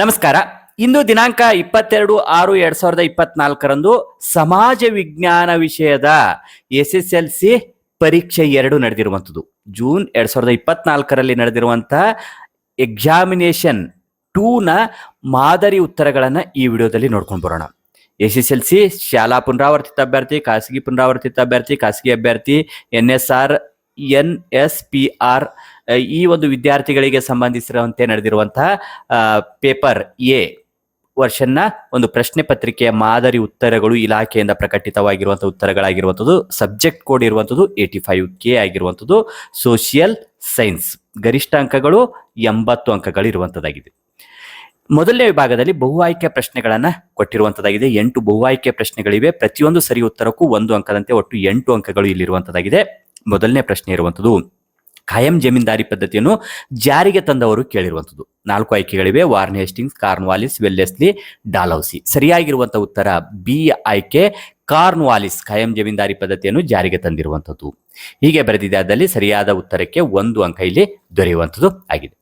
ನಮಸ್ಕಾರ. ಇಂದು ದಿನಾಂಕ ಇಪ್ಪತ್ತೆರಡು ಆರು ಎರಡ್ ಸಾವಿರದ ಇಪ್ಪತ್ನಾಲ್ಕರಂದು ಸಮಾಜ ವಿಜ್ಞಾನ ವಿಷಯದ ಎಸ್ ಎಸ್ ಎಲ್ ಸಿ ಪರೀಕ್ಷೆ ಎರಡು ನಡೆದಿರುವಂಥದ್ದು. ಜೂನ್ ಎರಡ್ ಸಾವಿರದ ಇಪ್ಪತ್ನಾಲ್ಕರಲ್ಲಿ ನಡೆದಿರುವಂತಹ ಎಕ್ಸಾಮಿನೇಷನ್ ಟೂನ ಮಾದರಿ ಉತ್ತರಗಳನ್ನು ಈ ವಿಡಿಯೋದಲ್ಲಿ ನೋಡ್ಕೊಂಡು ಬರೋಣ. ಎಸ್ ಎಸ್ ಎಲ್ ಸಿ ಶಾಲಾ ಪುನರಾವರ್ತಿತ ಅಭ್ಯರ್ಥಿ, ಖಾಸಗಿ ಪುನರಾವರ್ತಿತ ಅಭ್ಯರ್ಥಿ, ಖಾಸಗಿ ಅಭ್ಯರ್ಥಿ, N S R, N S P R ಈ ಒಂದು ವಿದ್ಯಾರ್ಥಿಗಳಿಗೆ ಸಂಬಂಧಿಸಿರುವಂತೆ ನಡೆದಿರುವಂತಹ ಪೇಪರ್ ಎ ವರ್ಷನ್ನ ಒಂದು ಪ್ರಶ್ನೆ ಪತ್ರಿಕೆಯ ಮಾದರಿ ಉತ್ತರಗಳು ಇಲಾಖೆಯಿಂದ ಪ್ರಕಟಿತವಾಗಿರುವಂತಹ ಉತ್ತರಗಳಾಗಿರುವಂಥದ್ದು, ಸಬ್ಜೆಕ್ಟ್ ಕೋಡ್ ಇರುವಂಥದ್ದು ಏಟಿ ಫೈವ್ ಕೆ ಆಗಿರುವಂಥದ್ದು, ಸೋಷಿಯಲ್ ಸೈನ್ಸ್ ಗರಿಷ್ಠ ಅಂಕಗಳು ಎಂಬತ್ತು ಅಂಕಗಳು ಇರುವಂಥದ್ದಾಗಿದೆ. ಮೊದಲನೇ ವಿಭಾಗದಲ್ಲಿ ಬಹು ಆಯ್ಕೆ ಪ್ರಶ್ನೆಗಳನ್ನು ಕೊಟ್ಟಿರುವಂತದ್ದಾಗಿದೆ ಎಂಟು ಬಹು ಆಯ್ಕೆ ಪ್ರಶ್ನೆಗಳಿವೆ. ಪ್ರತಿಯೊಂದು ಸರಿ ಉತ್ತರಕ್ಕೂ ಒಂದು ಅಂಕದಂತೆ ಒಟ್ಟು ಎಂಟು ಅಂಕಗಳು ಇಲ್ಲಿರುವಂಥದ್ದಾಗಿದೆ. ಮೊದಲನೇ ಪ್ರಶ್ನೆ ಇರುವಂತದ್ದು ಖಾಯಂ ಜಮೀನ್ದಾರಿ ಪದ್ಧತಿಯನ್ನು ಜಾರಿಗೆ ತಂದವರು ಕೇಳಿರುವಂಥದ್ದು. ನಾಲ್ಕು ಆಯ್ಕೆಗಳಿವೆ. Warren Hastings Cornwallis Wellesley Dalhousie. ಸರಿಯಾಗಿರುವಂಥ ಉತ್ತರ ಬಿ ಆಯ್ಕೆ ಕಾರ್ನ್ವಾಲಿಸ್ ಖಾಯಂ ಜಮೀನ್ದಾರಿ ಪದ್ಧತಿಯನ್ನು ಜಾರಿಗೆ ತಂದಿರುವಂಥದ್ದು. ಹೀಗೆ ಬರೆದಿದೆ. ಅದಲ್ಲಿ ಸರಿಯಾದ ಉತ್ತರಕ್ಕೆ ಒಂದು ಅಂಕ ಇಲ್ಲಿ ದೊರೆಯುವಂಥದ್ದು ಆಗಿದೆ.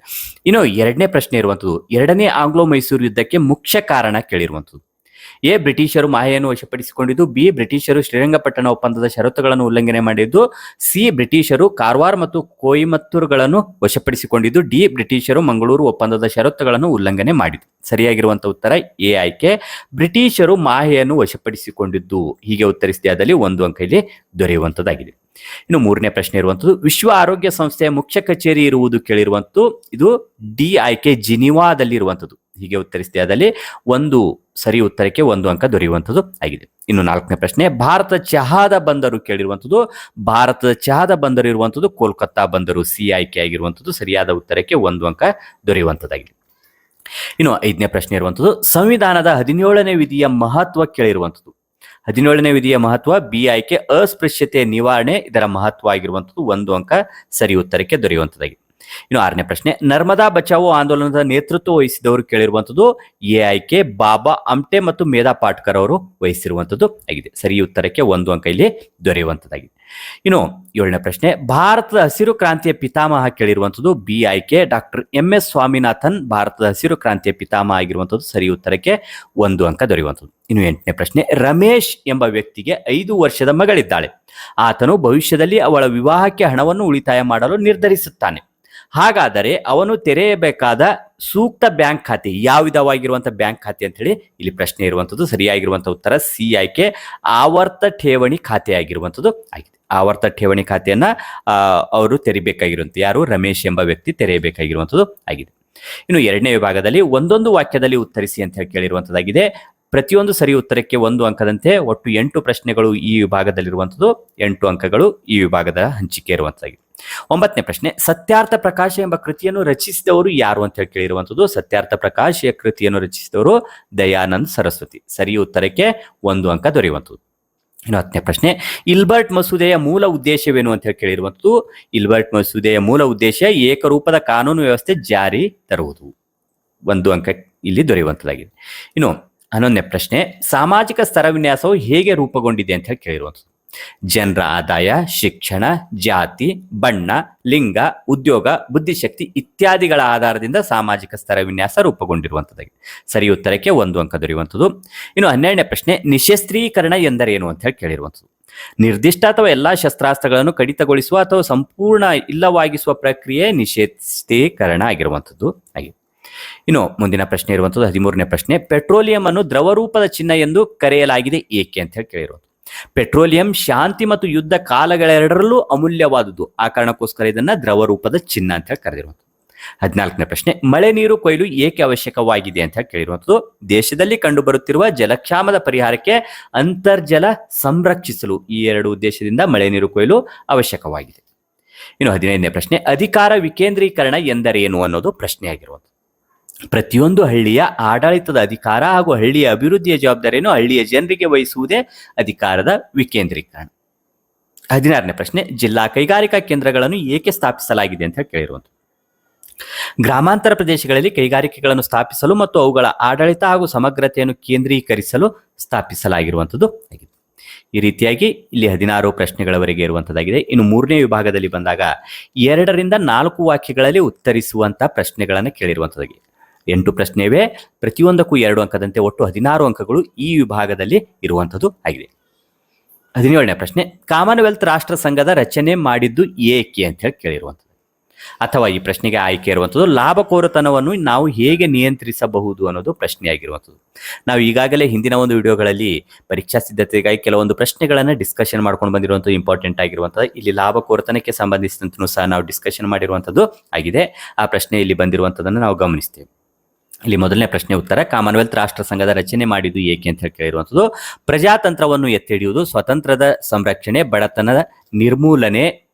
ಇನ್ನು ಎರಡನೇ ಪ್ರಶ್ನೆ ಇರುವಂಥದ್ದು. ಎರಡನೇ ಆಂಗ್ಲೋ ಮೈಸೂರು ಯುದ್ಧಕ್ಕೆ ಮುಖ್ಯ ಕಾರಣ ಕೇಳಿರುವಂಥದ್ದು. ಎ ಬ್ರಿಟಿಷರು ಮಾಹೆಯನ್ನು ವಶಪಡಿಸಿಕೊಂಡಿದ್ದು, ಬಿ ಬ್ರಿಟಿಷರು ಶ್ರೀರಂಗಪಟ್ಟಣ ಒಪ್ಪಂದದ ಷರತ್ತುಗಳನ್ನು ಉಲ್ಲಂಘನೆ ಮಾಡಿದ್ದು, ಸಿ ಬ್ರಿಟಿಷರು ಕಾರವಾರ ಮತ್ತು ಕೋಯಿಮತ್ತೂರುಗಳನ್ನು ವಶಪಡಿಸಿಕೊಂಡಿದ್ದು, ಡಿ ಬ್ರಿಟಿಷರು ಮಂಗಳೂರು ಒಪ್ಪಂದದ ಷರತ್ತುಗಳನ್ನು ಉಲ್ಲಂಘನೆ ಮಾಡಿದ್ದು. ಸರಿಯಾಗಿರುವಂತಹ ಉತ್ತರ, ಎ ಆಯ್ಕೆ. ಬ್ರಿಟಿಷರು ಮಾಹೆಯನ್ನು ವಶಪಡಿಸಿಕೊಂಡಿದ್ದು. ಹೀಗೆ ಉತ್ತರಿಸಿದೆ ಅದಲ್ಲಿ ಒಂದು ಅಂಕ ಇಲ್ಲಿ ದೊರೆಯುವಂತದ್ದಾಗಿದೆ ಇನ್ನು ಮೂರನೇ ಪ್ರಶ್ನೆ ಇರುವಂತದ್ದು, ವಿಶ್ವ ಆರೋಗ್ಯ ಸಂಸ್ಥೆಯ ಮುಖ್ಯ ಕಚೇರಿ ಇರುವುದು ಕೇಳಿರುವಂತದ್ದು ಇದು ಡಿ ಆಯ್ಕೆ ಜಿನಿವಾದಲ್ಲಿ ಇರುವಂತದ್ದು ಹೀಗೆ ಉತ್ತರಿಸಿದೆ ಅದರಲ್ಲಿ ಒಂದು ಸರಿ ಉತ್ತರಕ್ಕೆ ಒಂದು ಅಂಕ ದೊರೆಯುವಂಥದ್ದು ಆಗಿದೆ. ಇನ್ನು ನಾಲ್ಕನೇ ಪ್ರಶ್ನೆ ಭಾರತ ಚಹಾದ ಬಂದರು ಕೇಳಿರುವಂಥದ್ದು, ಭಾರತದ ಚಹಾದ ಬಂದರು ಇರುವಂಥದ್ದು, ಕೋಲ್ಕತ್ತಾ ಬಂದರು ಸಿ ಆಯ್ಕೆ ಆಗಿರುವಂಥದ್ದು, ಸರಿಯಾದ ಉತ್ತರಕ್ಕೆ ಒಂದು ಅಂಕ ದೊರೆಯುವಂಥದ್ದಾಗಿದೆ. ಇನ್ನು ಐದನೇ ಪ್ರಶ್ನೆ ಇರುವಂಥದ್ದು, ಸಂವಿಧಾನದ ಹದಿನೇಳನೇ ವಿಧಿಯ ಮಹತ್ವ ಕೇಳಿರುವಂಥದ್ದು. ಹದಿನೇಳನೇ ವಿಧಿಯ ಮಹತ್ವ, ಬಿ ಆಯ್ಕೆ, ಅಸ್ಪೃಶ್ಯತೆ ನಿವಾರಣೆ ಇದರ ಮಹತ್ವ ಆಗಿರುವಂಥದ್ದು ಒಂದು ಅಂಕ ಸರಿ ಉತ್ತರಕ್ಕೆ ದೊರೆಯುವಂಥದ್ದಾಗಿದೆ. ಇನ್ನು ಆರನೇ ಪ್ರಶ್ನೆ, ನರ್ಮದಾ ಬಚಾವೋ ಆಂದೋಲನದ ನೇತೃತ್ವ ವಹಿಸಿದವರು ಕೇಳಿರುವಂತದ್ದು ಎ ಆಯ್ಕೆ ಬಾಬಾ ಅಮ್ಟೆ ಮತ್ತು ಮೇಧಾ ಪಾಟ್ಕರ್ ಅವರು ವಹಿಸಿರುವಂತದ್ದು ಆಗಿದೆ. ಸರಿ ಉತ್ತರಕ್ಕೆ ಒಂದು ಅಂಕ ಇಲ್ಲಿ ದೊರೆಯುವಂತದ್ದಾಗಿದೆ. ಇನ್ನು ಏಳನೇ ಪ್ರಶ್ನೆ, ಭಾರತದ ಹಸಿರು ಕ್ರಾಂತಿಯ ಪಿತಾಮಹ ಕೇಳಿರುವಂತದ್ದು ಬಿ ಆಯ್ಕೆ ಡಾಕ್ಟರ್ ಎಂ ಎಸ್ ಸ್ವಾಮಿನಾಥನ್ ಭಾರತದ ಹಸಿರು ಕ್ರಾಂತಿಯ ಪಿತಾಮಹ ಆಗಿರುವಂತದ್ದು ಸರಿ ಉತ್ತರಕ್ಕೆ ಒಂದು ಅಂಕ ದೊರೆಯುವಂಥದ್ದು ಇನ್ನು ಎಂಟನೇ ಪ್ರಶ್ನೆ, ರಮೇಶ್ ಎಂಬ ವ್ಯಕ್ತಿಗೆ ಐದು ವರ್ಷದ ಮಗಳಿದ್ದಾಳೆ. ಆತನು ಭವಿಷ್ಯದಲ್ಲಿ ಅವಳ ವಿವಾಹಕ್ಕೆ ಹಣವನ್ನು ಉಳಿತಾಯ ಮಾಡಲು ನಿರ್ಧರಿಸುತ್ತಾನೆ. ಹಾಗಾದರೆ ಅವನು ತೆರೆಯಬೇಕಾದ ಸೂಕ್ತ ಬ್ಯಾಂಕ್ ಖಾತೆ ಯಾವ ವಿಧವಾಗಿರುವಂತಹ ಬ್ಯಾಂಕ್ ಖಾತೆ ಅಂತ ಹೇಳಿ ಇಲ್ಲಿ ಪ್ರಶ್ನೆ ಇರುವಂತದ್ದು ಸರಿಯಾಗಿರುವಂತಹ ಉತ್ತರ ಸಿ ಆಯ್ಕೆ ಆವರ್ತ ಠೇವಣಿ ಖಾತೆ ಆಗಿರುವಂತದ್ದು ಆಗಿದೆ. ಆವರ್ತ ಠೇವಣಿ ಖಾತೆಯನ್ನ ಅವರು ತೆರಿಬೇಕಾಗಿರುವಂತ ಯಾರು? ರಮೇಶ್ ಎಂಬ ವ್ಯಕ್ತಿ ತೆರೆಯಬೇಕಾಗಿರುವಂತದ್ದು ಆಗಿದೆ. ಇನ್ನು ಎರಡನೇ ವಿಭಾಗದಲ್ಲಿ ಒಂದೊಂದು ವಾಕ್ಯದಲ್ಲಿ ಉತ್ತರಿಸಿ ಅಂತ ಹೇಳಿ ಕೇಳಿರುವಂತದ್ದಾಗಿದೆ ಪ್ರತಿಯೊಂದು ಸರಿ ಉತ್ತರಕ್ಕೆ ಒಂದು ಅಂಕದಂತೆ ಒಟ್ಟು ಎಂಟು ಪ್ರಶ್ನೆಗಳು ಈ ವಿಭಾಗದಲ್ಲಿರುವಂಥದ್ದು, ಎಂಟು ಅಂಕಗಳು ಈ ವಿಭಾಗದ ಹಂಚಿಕೆ ಇರುವಂತದ್ದಾಗಿದೆ ಒಂಬತ್ತನೇ ಪ್ರಶ್ನೆ, ಸತ್ಯಾರ್ಥ ಪ್ರಕಾಶ ಎಂಬ ಕೃತಿಯನ್ನು ರಚಿಸಿದವರು ಯಾರು ಅಂತ ಹೇಳಿ ಕೇಳಿರುವಂಥದ್ದು ಸತ್ಯಾರ್ಥ ಪ್ರಕಾಶ ಕೃತಿಯನ್ನು ರಚಿಸಿದವರು ದಯಾನಂದ್ ಸರಸ್ವತಿ. ಸರಿ ಉತ್ತರಕ್ಕೆ ಒಂದು ಅಂಕ ದೊರೆಯುವಂಥದ್ದು. ಇನ್ನು ಹತ್ತನೇ ಪ್ರಶ್ನೆ, ಇಲ್ಬರ್ಟ್ ಮಸೂದೆಯ ಮೂಲ ಉದ್ದೇಶವೇನು ಅಂತ ಹೇಳಿ ಕೇಳಿರುವಂಥದ್ದು, ಇಲ್ಬರ್ಟ್ ಮಸೂದೆಯ ಮೂಲ ಉದ್ದೇಶ ಏಕರೂಪದ ಕಾನೂನು ವ್ಯವಸ್ಥೆ ಜಾರಿ ತರುವುದು. ಒಂದು ಅಂಕ ಇಲ್ಲಿ ದೊರೆಯುವಂಥದ್ದಾಗಿದೆ. ಇನ್ನು ಹನ್ನೊಂದನೇ ಪ್ರಶ್ನೆ, ಸಾಮಾಜಿಕ ಸ್ತರ ವಿನ್ಯಾಸವು ಹೇಗೆ ರೂಪುಗೊಂಡಿದೆ ಅಂತ ಹೇಳಿ ಕೇಳಿರುವಂಥದ್ದು. ಜನರ ಆದಾಯ, ಶಿಕ್ಷಣ, ಜಾತಿ, ಬಣ್ಣ, ಲಿಂಗ, ಉದ್ಯೋಗ, ಬುದ್ಧಿಶಕ್ತಿ ಇತ್ಯಾದಿಗಳ ಆಧಾರದಿಂದ ಸಾಮಾಜಿಕ ಸ್ತರ ವಿನ್ಯಾಸ ರೂಪುಗೊಂಡಿರುವಂಥದ್ದಾಗಿದೆ ಸರಿ, ಉತ್ತರಕ್ಕೆ ಒಂದು ಅಂಕ ದೊರೆಯುವಂಥದ್ದು. ಇನ್ನು ಹನ್ನೆರಡನೇ ಪ್ರಶ್ನೆ, ನಿಶಸ್ತ್ರೀಕರಣ ಎಂದರೇನು ಅಂತ ಹೇಳಿ ಕೇಳಿರುವಂಥದ್ದು. ನಿರ್ದಿಷ್ಟ ಅಥವಾ ಎಲ್ಲಾ ಶಸ್ತ್ರಾಸ್ತ್ರಗಳನ್ನು ಕಡಿತಗೊಳಿಸುವ ಅಥವಾ ಸಂಪೂರ್ಣ ಇಲ್ಲವಾಗಿಸುವ ಪ್ರಕ್ರಿಯೆ ನಿಷೇಧೀಕರಣ ಆಗಿರುವಂಥದ್ದು. ಆಗಿದೆ ಇನ್ನು ಮುಂದಿನ ಪ್ರಶ್ನೆ ಇರುವಂಥದ್ದು, ಹದಿಮೂರನೇ ಪ್ರಶ್ನೆ, ಪೆಟ್ರೋಲಿಯಂ ಅನ್ನು ದ್ರವರೂಪದ ಚಿಹ್ನ ಎಂದು ಕರೆಯಲಾಗಿದೆ ಏಕೆ ಅಂತ ಹೇಳಿ ಕೇಳಿರೋದು ಪೆಟ್ರೋಲಿಯಂ, ಶಾಂತಿ ಮತ್ತು ಯುದ್ಧ ಕಾಲಗಳೆರಡರಲ್ಲೂ ಅಮೂಲ್ಯವಾದುದು. ಆ ಕಾರಣಕ್ಕೋಸ್ಕರ ಇದನ್ನ ದ್ರವ ರೂಪದ ಚಿನ್ನ ಅಂತ ಹೇಳಿ ಕರೆದಿರುವಂಥದ್ದು. ಹದಿನಾಲ್ಕನೇ ಪ್ರಶ್ನೆ, ಮಳೆ ನೀರು ಕೊಯ್ಲು ಏಕೆ ಅವಶ್ಯಕವಾಗಿದೆ ಅಂತ ಹೇಳಿ ಕೇಳಿರುವಂಥದ್ದು. ದೇಶದಲ್ಲಿ ಕಂಡುಬರುತ್ತಿರುವ ಜಲಕ್ಷಾಮದ ಪರಿಹಾರಕ್ಕೆ ಅಂತರ್ಜಲ ಸಂರಕ್ಷಿಸಲು ಈ ಎರಡು ಉದ್ದೇಶದಿಂದ ಮಳೆ ನೀರು ಕೊಯ್ಲು ಅವಶ್ಯಕವಾಗಿದೆ. ಇನ್ನು ಹದಿನೈದನೇ ಪ್ರಶ್ನೆ, ಅಧಿಕಾರ ವಿಕೇಂದ್ರೀಕರಣ ಎಂದರೇನು ಅನ್ನೋದು ಪ್ರಶ್ನೆಯಾಗಿರುವಂಥದ್ದು. ಪ್ರತಿಯೊಂದು ಹಳ್ಳಿಯ ಆಡಳಿತದ ಅಧಿಕಾರ ಹಾಗೂ ಹಳ್ಳಿಯ ಅಭಿವೃದ್ಧಿಯ ಜವಾಬ್ದಾರಿಯನ್ನು ಹಳ್ಳಿಯ ಜನರಿಗೆ ವಹಿಸುವುದೇ ಅಧಿಕಾರದ ವಿಕೇಂದ್ರೀಕರಣ. ಹದಿನಾರನೇ ಪ್ರಶ್ನೆ, ಜಿಲ್ಲಾ ಕೈಗಾರಿಕಾ ಕೇಂದ್ರಗಳನ್ನು ಏಕೆ ಸ್ಥಾಪಿಸಲಾಗಿದೆ ಅಂತ ಕೇಳಿರುವಂಥದ್ದು. ಗ್ರಾಮಾಂತರ ಪ್ರದೇಶಗಳಲ್ಲಿ ಕೈಗಾರಿಕೆಗಳನ್ನು ಸ್ಥಾಪಿಸಲು ಮತ್ತು ಅವುಗಳ ಆಡಳಿತ ಹಾಗೂ ಸಮಗ್ರತೆಯನ್ನು ಕೇಂದ್ರೀಕರಿಸಲು ಸ್ಥಾಪಿಸಲಾಗಿರುವಂಥದ್ದು ಆಗಿದೆ. ಈ ರೀತಿಯಾಗಿ ಇಲ್ಲಿ ಹದಿನಾರು ಪ್ರಶ್ನೆಗಳವರೆಗೆ ಇರುವಂತದ್ದಾಗಿದೆ ಇನ್ನು ಮೂರನೇ ವಿಭಾಗದಲ್ಲಿ ಬಂದಾಗ ಎರಡರಿಂದ ನಾಲ್ಕು ವಾಕ್ಯಗಳಲ್ಲಿ ಉತ್ತರಿಸುವಂತಹ ಪ್ರಶ್ನೆಗಳನ್ನು ಕೇಳಿರುವಂತದ್ದಾಗಿದೆ ಎಂಟು ಪ್ರಶ್ನೆ ಇವೆ ಪ್ರತಿಯೊಂದಕ್ಕೂ ಎರಡು ಅಂಕದಂತೆ ಒಟ್ಟು ಹದಿನಾರು ಅಂಕಗಳು ಈ ವಿಭಾಗದಲ್ಲಿ ಇರುವಂಥದ್ದು ಆಗಿದೆ. ಹದಿನೇಳನೇ ಪ್ರಶ್ನೆ, ಕಾಮನ್ವೆಲ್ತ್ ರಾಷ್ಟ್ರ ಸಂಘದ ರಚನೆ ಮಾಡಿದ್ದು ಏಕೆ ಅಂತ ಹೇಳಿ ಕೇಳಿರುವಂಥದ್ದು. ಅಥವಾ ಈ ಪ್ರಶ್ನೆಗೆ ಆಯ್ಕೆ ಇರುವಂಥದ್ದು ಲಾಭಕೋರತನವನ್ನು ನಾವು ಹೇಗೆ ನಿಯಂತ್ರಿಸಬಹುದು ಅನ್ನೋದು ಪ್ರಶ್ನೆಯಾಗಿರುವಂಥದ್ದು. ನಾವು ಈಗಾಗಲೇ ಹಿಂದಿನ ಒಂದು ವಿಡಿಯೋಗಳಲ್ಲಿ ಪರೀಕ್ಷಾ ಸಿದ್ಧತೆಗಾಗಿ ಕೆಲವೊಂದು ಪ್ರಶ್ನೆಗಳನ್ನು ಡಿಸ್ಕಷನ್ ಮಾಡ್ಕೊಂಡು ಬಂದಿರುವಂಥದ್ದು ಇಂಪಾರ್ಟೆಂಟ್ ಆಗಿರುವಂಥದ್ದು. ಇಲ್ಲಿ ಲಾಭಕೋರತನಕ್ಕೆ ಸಂಬಂಧಿಸಿದಂತೂ ಸಹ ನಾವು ಡಿಸ್ಕಷನ್ ಮಾಡಿರುವಂಥದ್ದು ಆಗಿದೆ. ಆ ಪ್ರಶ್ನೆ ಇಲ್ಲಿ ಬಂದಿರುವಂಥದ್ದನ್ನು ನಾವು ಗಮನಿಸ್ತೇವೆ. ಇಲ್ಲಿ ಮೊದಲನೇ ಪ್ರಶ್ನೆ ಉತ್ತರ, ಕಾಮನ್ವೆಲ್ತ್ ರಾಷ್ಟ್ರ ಸಂಘದ ರಚನೆ ಮಾಡಿದ್ದು ಏಕೆ? ಅಂತ ಹೇಳಿ ಕೇಳಿರುವಂಥದ್ದು, ಪ್ರಜಾತಂತ್ರವನ್ನು ಎತ್ತಿಡಿಯುವುದು ಸ್ವತಂತ್ರದ ಸಂರಕ್ಷಣೆ, ಬಡತನದ ನಿರ್ಮೂಲನೆ,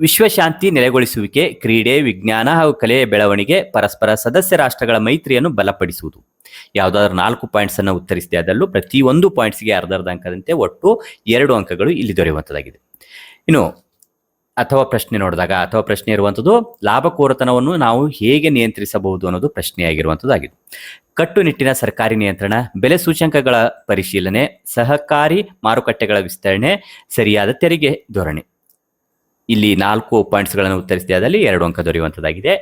ವಿಶ್ವಶಾಂತಿ ನೆಲೆಗೊಳಿಸುವಿಕೆ, ಕ್ರೀಡೆ, ವಿಜ್ಞಾನ ಹಾಗೂ ಕಲೆಯ ಬೆಳವಣಿಗೆ, ಪರಸ್ಪರ ಸದಸ್ಯ ರಾಷ್ಟ್ರಗಳ ಮೈತ್ರಿಯನ್ನು ಬಲಪಡಿಸುವುದು. ಯಾವುದಾದ್ರೂ ನಾಲ್ಕು ಪಾಯಿಂಟ್ಸ್ ಅನ್ನು ಉತ್ತರಿಸಿದೆ ಅದರಲ್ಲೂ ಪ್ರತಿಯೊಂದು ಪಾಯಿಂಟ್ಸ್ಗೆ ಅರ್ಧ ಅರ್ಧ ಅಂಕದಂತೆ ಒಟ್ಟು ಎರಡು ಅಂಕಗಳು ಇಲ್ಲಿ ದೊರೆಯುವಂಥದ್ದಾಗಿದೆ. ಇನ್ನು ಅಥವಾ ಪ್ರಶ್ನೆ ನೋಡಿದಾಗ ಅಥವಾ ಪ್ರಶ್ನೆ ಇರುವಂಥದ್ದು ಲಾಭಕೋರತನವನ್ನು ನಾವು ಹೇಗೆ ನಿಯಂತ್ರಿಸಬಹುದು ಅನ್ನೋದು ಪ್ರಶ್ನೆಯಾಗಿರುವಂಥದ್ದಾಗಿದೆ. ಕಟ್ಟುನಿಟ್ಟಿನ ಸರ್ಕಾರಿ ನಿಯಂತ್ರಣ, ಬೆಲೆ ಸೂಚ್ಯಂಕಗಳ ಪರಿಶೀಲನೆ, ಸಹಕಾರಿ ಮಾರುಕಟ್ಟೆಗಳ ವಿಸ್ತರಣೆ, ಸರಿಯಾದ ತೆರಿಗೆ ಧೋರಣೆ. ಇಲ್ಲಿ ನಾಲ್ಕು ಪಾಯಿಂಟ್ಸ್ಗಳನ್ನು ಉತ್ತರಿಸಿದೆ. ಅದರಲ್ಲಿ ಎರಡು ಅಂಕ ದೊರೆಯುವಂಥದ್ದಾಗಿದೆ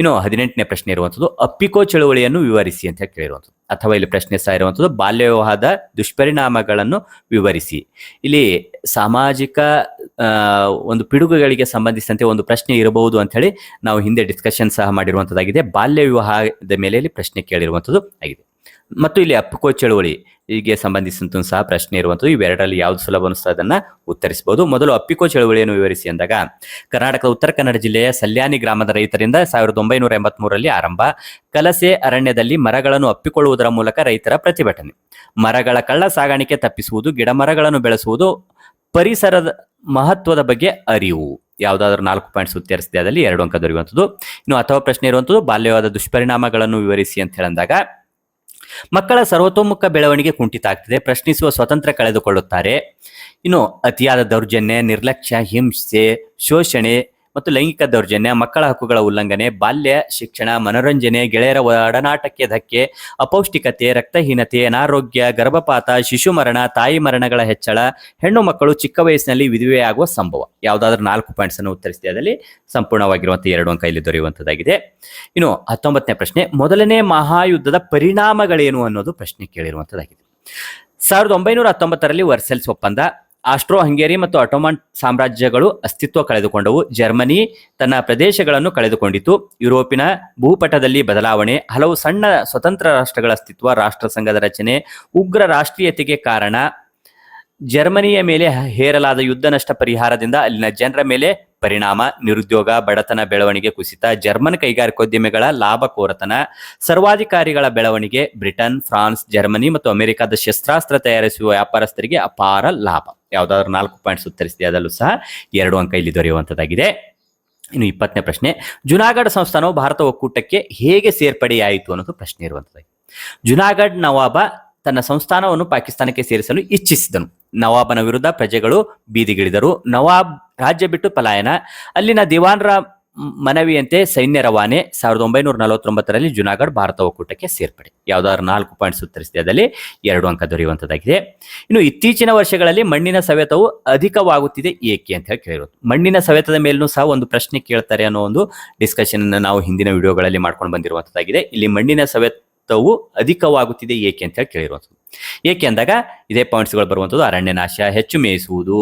ಇನ್ನು ಹದಿನೆಂಟನೇ ಪ್ರಶ್ನೆ ಇರುವಂಥದ್ದು ಅಪ್ಪಿಕೋ ಚಳುವಳಿಯನ್ನು ವಿವರಿಸಿ ಅಂತ ಕೇಳಿರುವಂಥದ್ದು ಅಥವಾ ಇಲ್ಲಿ ಪ್ರಶ್ನೆ ಸಹ ಇರುವಂಥದ್ದು ಬಾಲ್ಯ ವಿವಾಹದ ದುಷ್ಪರಿಣಾಮಗಳನ್ನು ವಿವರಿಸಿ. ಇಲ್ಲಿ ಸಾಮಾಜಿಕ ಒಂದು ಪಿಡುಗುಗಳಿಗೆ ಸಂಬಂಧಿಸಿದಂತೆ ಒಂದು ಪ್ರಶ್ನೆ ಇರಬಹುದು ಅಂತ ಹೇಳಿ ನಾವು ಹಿಂದೆ ಡಿಸ್ಕಷನ್ ಸಹ ಮಾಡಿರುವಂಥದ್ದಾಗಿದೆ ಬಾಲ್ಯ ವಿವಾಹದ ಮೇಲೆ ಇಲ್ಲಿ ಪ್ರಶ್ನೆ ಕೇಳಿರುವಂಥದ್ದು ಆಗಿದೆ. ಮತ್ತು ಇಲ್ಲಿ ಅಪ್ಪಿಕೋ ಚಳುವಳಿ ಹೀಗೆ ಸಂಬಂಧಿಸಿದಂತೂ ಸಹ ಪ್ರಶ್ನೆ ಇರುವಂಥದ್ದು ಇವೆರಡರಲ್ಲಿ ಯಾವ್ದು ಸುಲಭ ಅನಿಸ್ತಾ ಅದನ್ನ ಉತ್ತರಿಸಬಹುದು ಮೊದಲು ಅಪ್ಪಿಕೋ ಚಳುವಳಿಯನ್ನು ವಿವರಿಸಿ ಅಂದಾಗ, ಕರ್ನಾಟಕದ ಉತ್ತರ ಕನ್ನಡ ಜಿಲ್ಲೆಯ ಸಲ್ಯಾನಿ ಗ್ರಾಮದ ರೈತರಿಂದ ಸಾವಿರದ ಒಂಬೈನೂರ ಎಂಬತ್ಮೂರರಲ್ಲಿ ಆರಂಭ. ಕಲಸೆ ಅರಣ್ಯದಲ್ಲಿ ಮರಗಳನ್ನು ಅಪ್ಪಿಕೊಳ್ಳುವುದರ ಮೂಲಕ ರೈತರ ಪ್ರತಿಭಟನೆ. ಮರಗಳ ಕಳ್ಳ ಸಾಗಾಣಿಕೆ ತಪ್ಪಿಸುವುದು, ಗಿಡ ಮರಗಳನ್ನು ಬೆಳೆಸುವುದು ಪರಿಸರದ ಮಹತ್ವದ ಬಗ್ಗೆ ಅರಿವು. ಯಾವುದಾದ್ರೂ ನಾಲ್ಕು ಪಾಯಿಂಟ್ಸ್ ಉತ್ತರಿಸಿದೆ, ಅದರಲ್ಲಿ ಎರಡು ಅಂಕ ದೊರೆಯುವಂಥದ್ದು ಇನ್ನು ಅಥವಾ ಪ್ರಶ್ನೆ ಇರುವಂಥದ್ದು ಬಾಲ್ಯವಾದ ದುಷ್ಪರಿಣಾಮಗಳನ್ನು ವಿವರಿಸಿ ಅಂತ ಹೇಳಿದಾಗ ಮಕ್ಕಳ ಸರ್ವತೋಮುಖ ಬೆಳವಣಿಗೆ ಕುಂಠಿತ ಆಗ್ತದೆ ಪ್ರಶ್ನಿಸುವ ಸ್ವತಂತ್ರ ಕಳೆದುಕೊಳ್ಳುತ್ತಾರೆ. ಇನ್ನು ಅತಿಯಾದ ದೌರ್ಜನ್ಯ ನಿರ್ಲಕ್ಷ್ಯ ಹಿಂಸೆ ಶೋಷಣೆ ಮತ್ತು ಲೈಂಗಿಕ ದೌರ್ಜನ್ಯ, ಮಕ್ಕಳ ಹಕ್ಕುಗಳ ಉಲ್ಲಂಘನೆ, ಬಾಲ್ಯ ಶಿಕ್ಷಣ, ಮನೋರಂಜನೆ, ಗೆಳೆಯರ ಒಡನಾಟಕ್ಕೆ ಧಕ್ಕೆ ಅಪೌಷ್ಟಿಕತೆ, ರಕ್ತಹೀನತೆ, ಅನಾರೋಗ್ಯ, ಗರ್ಭಪಾತ, ಶಿಶು ಮರಣ, ತಾಯಿ ಮರಣಗಳ ಹೆಚ್ಚಳ, ಹೆಣ್ಣು ಮಕ್ಕಳು ಚಿಕ್ಕ ವಯಸ್ಸಿನಲ್ಲಿ ವಿಧವೆಯಾಗುವ ಸಂಭವ. ಯಾವುದಾದ್ರೂ ನಾಲ್ಕು ಪಾಯಿಂಟ್ಸ್ ಅನ್ನು ಉತ್ತರಿಸಿದೆ ಅದರಲ್ಲಿ ಸಂಪೂರ್ಣವಾಗಿರುವಂತಹ ಎರಡು ಅಂಕ ಇಲ್ಲಿ ದೊರೆಯುವಂತದ್ದಾಗಿದೆ ಇನ್ನು ಹತ್ತೊಂಬತ್ತನೇ ಪ್ರಶ್ನೆ, ಮೊದಲನೇ ಮಹಾಯುದ್ಧದ ಪರಿಣಾಮಗಳೇನು ಅನ್ನೋದು ಪ್ರಶ್ನೆ ಕೇಳಿರುವಂತದ್ದಾಗಿದೆ ಸಾವಿರದ ಒಂಬೈನೂರ ಹತ್ತೊಂಬತ್ತರಲ್ಲಿ ವರ್ಸೆಲ್ಸ್ ಒಪ್ಪಂದ ಆಸ್ಟ್ರೋ ಹಂಗೇರಿ ಮತ್ತು ಅಟೋಮನ್ ಸಾಮ್ರಾಜ್ಯಗಳು ಅಸ್ತಿತ್ವ ಕಳೆದುಕೊಂಡವು. ಜರ್ಮನಿ ತನ್ನ ಪ್ರದೇಶಗಳನ್ನು ಕಳೆದುಕೊಂಡಿತು. ಯುರೋಪಿನ ಭೂಪಟದಲ್ಲಿ ಬದಲಾವಣೆ, ಹಲವು ಸಣ್ಣ ಸ್ವತಂತ್ರ ರಾಷ್ಟ್ರಗಳ ಅಸ್ತಿತ್ವ, ರಾಷ್ಟ್ರ ಸಂಘದ ರಚನೆ, ಉಗ್ರ ರಾಷ್ಟ್ರೀಯತೆಗೆ ಕಾರಣ, ಜರ್ಮನಿಯ ಮೇಲೆ ಹೇರಲಾದ ಯುದ್ಧ ನಷ್ಟ ಪರಿಹಾರದಿಂದ ಅಲ್ಲಿನ ಜನರ ಮೇಲೆ ಪರಿಣಾಮ, ನಿರುದ್ಯೋಗ, ಬಡತನ, ಬೆಳವಣಿಗೆ ಕುಸಿತ, ಜರ್ಮನ್ ಕೈಗಾರಿಕೋದ್ಯಮಿಗಳ ಲಾಭಕೋರತನ ಸರ್ವಾಧಿಕಾರಿಗಳ ಬೆಳವಣಿಗೆ, ಬ್ರಿಟನ್, ಫ್ರಾನ್ಸ್, ಜರ್ಮನಿ ಮತ್ತು ಅಮೆರಿಕದ ಶಸ್ತ್ರಾಸ್ತ್ರ ತಯಾರಿಸುವ ವ್ಯಾಪಾರಸ್ಥರಿಗೆ ಅಪಾರ ಲಾಭ. ಯಾವುದಾದ್ರೂ ನಾಲ್ಕು ಪಾಯಿಂಟ್ಸ್ ಉತ್ತರಿಸಿದೆ ಅದರಲ್ಲೂ ಸಹ ಎರಡು ಅಂಕ ಇಲ್ಲಿ ದೊರೆಯುವಂಥದ್ದಾಗಿದೆ. ಇನ್ನು ಇಪ್ಪತ್ತನೇ ಪ್ರಶ್ನೆ, ಜುನಾಗಢ ಸಂಸ್ಥಾನವು ಭಾರತ ಒಕ್ಕೂಟಕ್ಕೆ ಹೇಗೆ ಸೇರ್ಪಡೆಯಾಯಿತು ಅನ್ನೋದು ಪ್ರಶ್ನೆ ಇರುವಂಥದ್ದು ಜುನಾಗಢ್ ನವಾಬ ತನ್ನ ಸಂಸ್ಥಾನವನ್ನು ಪಾಕಿಸ್ತಾನಕ್ಕೆ ಸೇರಿಸಲು ಇಚ್ಛಿಸಿದನು. ನವಾಬನ ವಿರುದ್ಧ ಪ್ರಜೆಗಳು ಬೀದಿಗಿಳಿದರು. ನವಾಬ್ ರಾಜ್ಯ ಬಿಟ್ಟು ಪಲಾಯನ. ಅಲ್ಲಿನ ದಿವಾನ್ರ ಮನವಿಯಂತೆ ಸೈನ್ಯ ರವಾನೆ ಸಾವಿರದ ಒಂಬೈನೂರ ನಲವತ್ತೊಂಬತ್ತರಲ್ಲಿ ಜುನಾಗಢ್ ಭಾರತ ಒಕ್ಕೂಟಕ್ಕೆ ಸೇರ್ಪಡೆ. ಯಾವುದಾದ್ರು ನಾಲ್ಕು ಪಾಯಿಂಟ್ ಸುತ್ತರಿಸಿದಲ್ಲಿ ಎರಡು ಅಂಕ ದೊರೆಯುವಂಥದ್ದಾಗಿದೆ. ಇನ್ನು ಇತ್ತೀಚಿನ ವರ್ಷಗಳಲ್ಲಿ ಮಣ್ಣಿನ ಸವೆತವು ಅಧಿಕವಾಗುತ್ತಿದೆ. ಏಕೆ ಅಂತ ಹೇಳಿ ಕೇಳಿರೋದು. ಮಣ್ಣಿನ ಸವೆತದ ಮೇಲೂ ಸಹ ಒಂದು ಪ್ರಶ್ನೆ ಕೇಳ್ತಾರೆ ಅನ್ನೋ ಒಂದು ಡಿಸ್ಕಷನ್ ನಾವು ಹಿಂದಿನ ವಿಡಿಯೋಗಳಲ್ಲಿ ಮಾಡ್ಕೊಂಡು ಬಂದಿರುವಂಥದ್ದಾಗಿದೆ. ಇಲ್ಲಿ ಮಣ್ಣಿನ ಸವೆತವು ಅಧಿಕವಾಗುತ್ತಿದೆ. ಏಕೆ ಅಂತ ಹೇಳಿ ಕೇಳಿರುವಂಥದ್ದು ಏಕೆ ಅಂದಾಗ ಇದೇ ಪಾಯಿಂಟ್ಸ್ಗಳು ಬರುವಂಥದ್ದು ಅರಣ್ಯ ನಾಶ ಹೆಚ್ಚು ಮೇಯಿಸುವುದು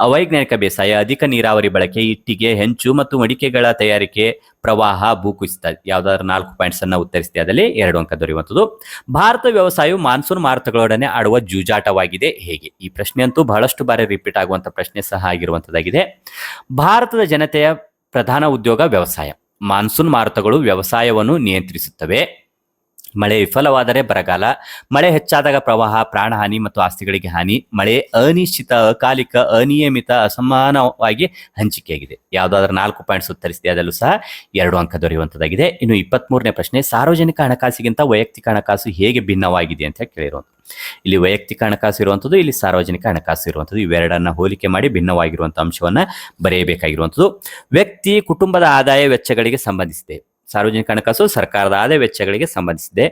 ಅವೈಜ್ಞಾನಿಕ ಬೇಸಾಯ, ಅಧಿಕ ನೀರಾವರಿ ಬಳಕೆ, ಇಟ್ಟಿಗೆ, ಹೆಂಚು ಮತ್ತು ಮಡಿಕೆಗಳ ತಯಾರಿಕೆ ಪ್ರವಾಹ ಭೂಕುಸಿತ ಯಾವ್ದಾದ್ರು ನಾಲ್ಕು ಪಾಯಿಂಟ್ಸ್ ಅನ್ನ ಉತ್ತರಿಸಿದೆ ಅದರಲ್ಲಿ ಎರಡು ಅಂಕ ದೊರೆಯುವಂಥದ್ದು. ಭಾರತ ವ್ಯವಸಾಯವು ಮಾನ್ಸೂನ್ ಮಾರುತಗಳೊಡನೆ ಆಡುವ ಜೂಜಾಟವಾಗಿದೆ. ಹೇಗೆ? ಈ ಪ್ರಶ್ನೆ ಅಂತೂ ಬಹಳಷ್ಟು ಬಾರಿ ರಿಪೀಟ್ ಆಗುವಂಥ ಪ್ರಶ್ನೆ ಸಹ ಆಗಿರುವಂಥದ್ದಾಗಿದೆ. ಭಾರತದ ಜನತೆಯ ಪ್ರಧಾನ ಉದ್ಯೋಗ ವ್ಯವಸಾಯ. ಮಾನ್ಸೂನ್ ಮಾರುತಗಳು ವ್ಯವಸಾಯವನ್ನು ನಿಯಂತ್ರಿಸುತ್ತವೆ. ಮಳೆ ವಿಫಲವಾದರೆ ಬರಗಾಲ, ಮಳೆ ಹೆಚ್ಚಾದಾಗ ಪ್ರವಾಹ ಪ್ರಾಣಹಾನಿ ಮತ್ತು ಆಸ್ತಿಗಳಿಗೆ ಹಾನಿ, ಮಳೆ ಅನಿಶ್ಚಿತ, ಅಕಾಲಿಕ, ಅನಿಯಮಿತ, ಅಸಮಾನವಾಗಿ ಹಂಚಿಕೆಯಾಗಿದೆ. ಯಾವುದಾದ್ರೂ ನಾಲ್ಕು ಪಾಯಿಂಟ್ಸ್ ಉತ್ತರಿಸಿದೆ ಅದರಲ್ಲೂ ಸಹ ಎರಡು ಅಂಕ ದೊರೆಯುವಂಥದ್ದಾಗಿದೆ. ಇನ್ನು ಇಪ್ಪತ್ಮೂರನೇ ಪ್ರಶ್ನೆ, ಸಾರ್ವಜನಿಕ ಹಣಕಾಸಿಗಿಂತ ವೈಯಕ್ತಿಕ ಹಣಕಾಸು ಹೇಗೆ ಭಿನ್ನವಾಗಿದೆ ಅಂತ ಕೇಳಿರುವಂಥದ್ದು ಇಲ್ಲಿ ವೈಯಕ್ತಿಕ ಹಣಕಾಸು ಇರುವಂಥದ್ದು, ಇಲ್ಲಿ ಸಾರ್ವಜನಿಕ ಹಣಕಾಸು ಇರುವಂಥದ್ದು, ಇವೆರಡನ್ನ ಹೋಲಿಕೆ ಮಾಡಿ ಭಿನ್ನವಾಗಿರುವಂಥ ಅಂಶವನ್ನು ಬರೆಯಬೇಕಾಗಿರುವಂಥದ್ದು. ವ್ಯಕ್ತಿ, ಕುಟುಂಬದ ಆದಾಯ ವೆಚ್ಚಗಳಿಗೆ ಸಂಬಂಧಿಸಿದೆ. ಸಾರ್ವಜನಿಕ ಹಣಕಾಸು ಸರ್ಕಾರದ ಆದಾಯ ವೆಚ್ಚಗಳಿಗೆ ಸಂಬಂಧಿಸಿದೆ.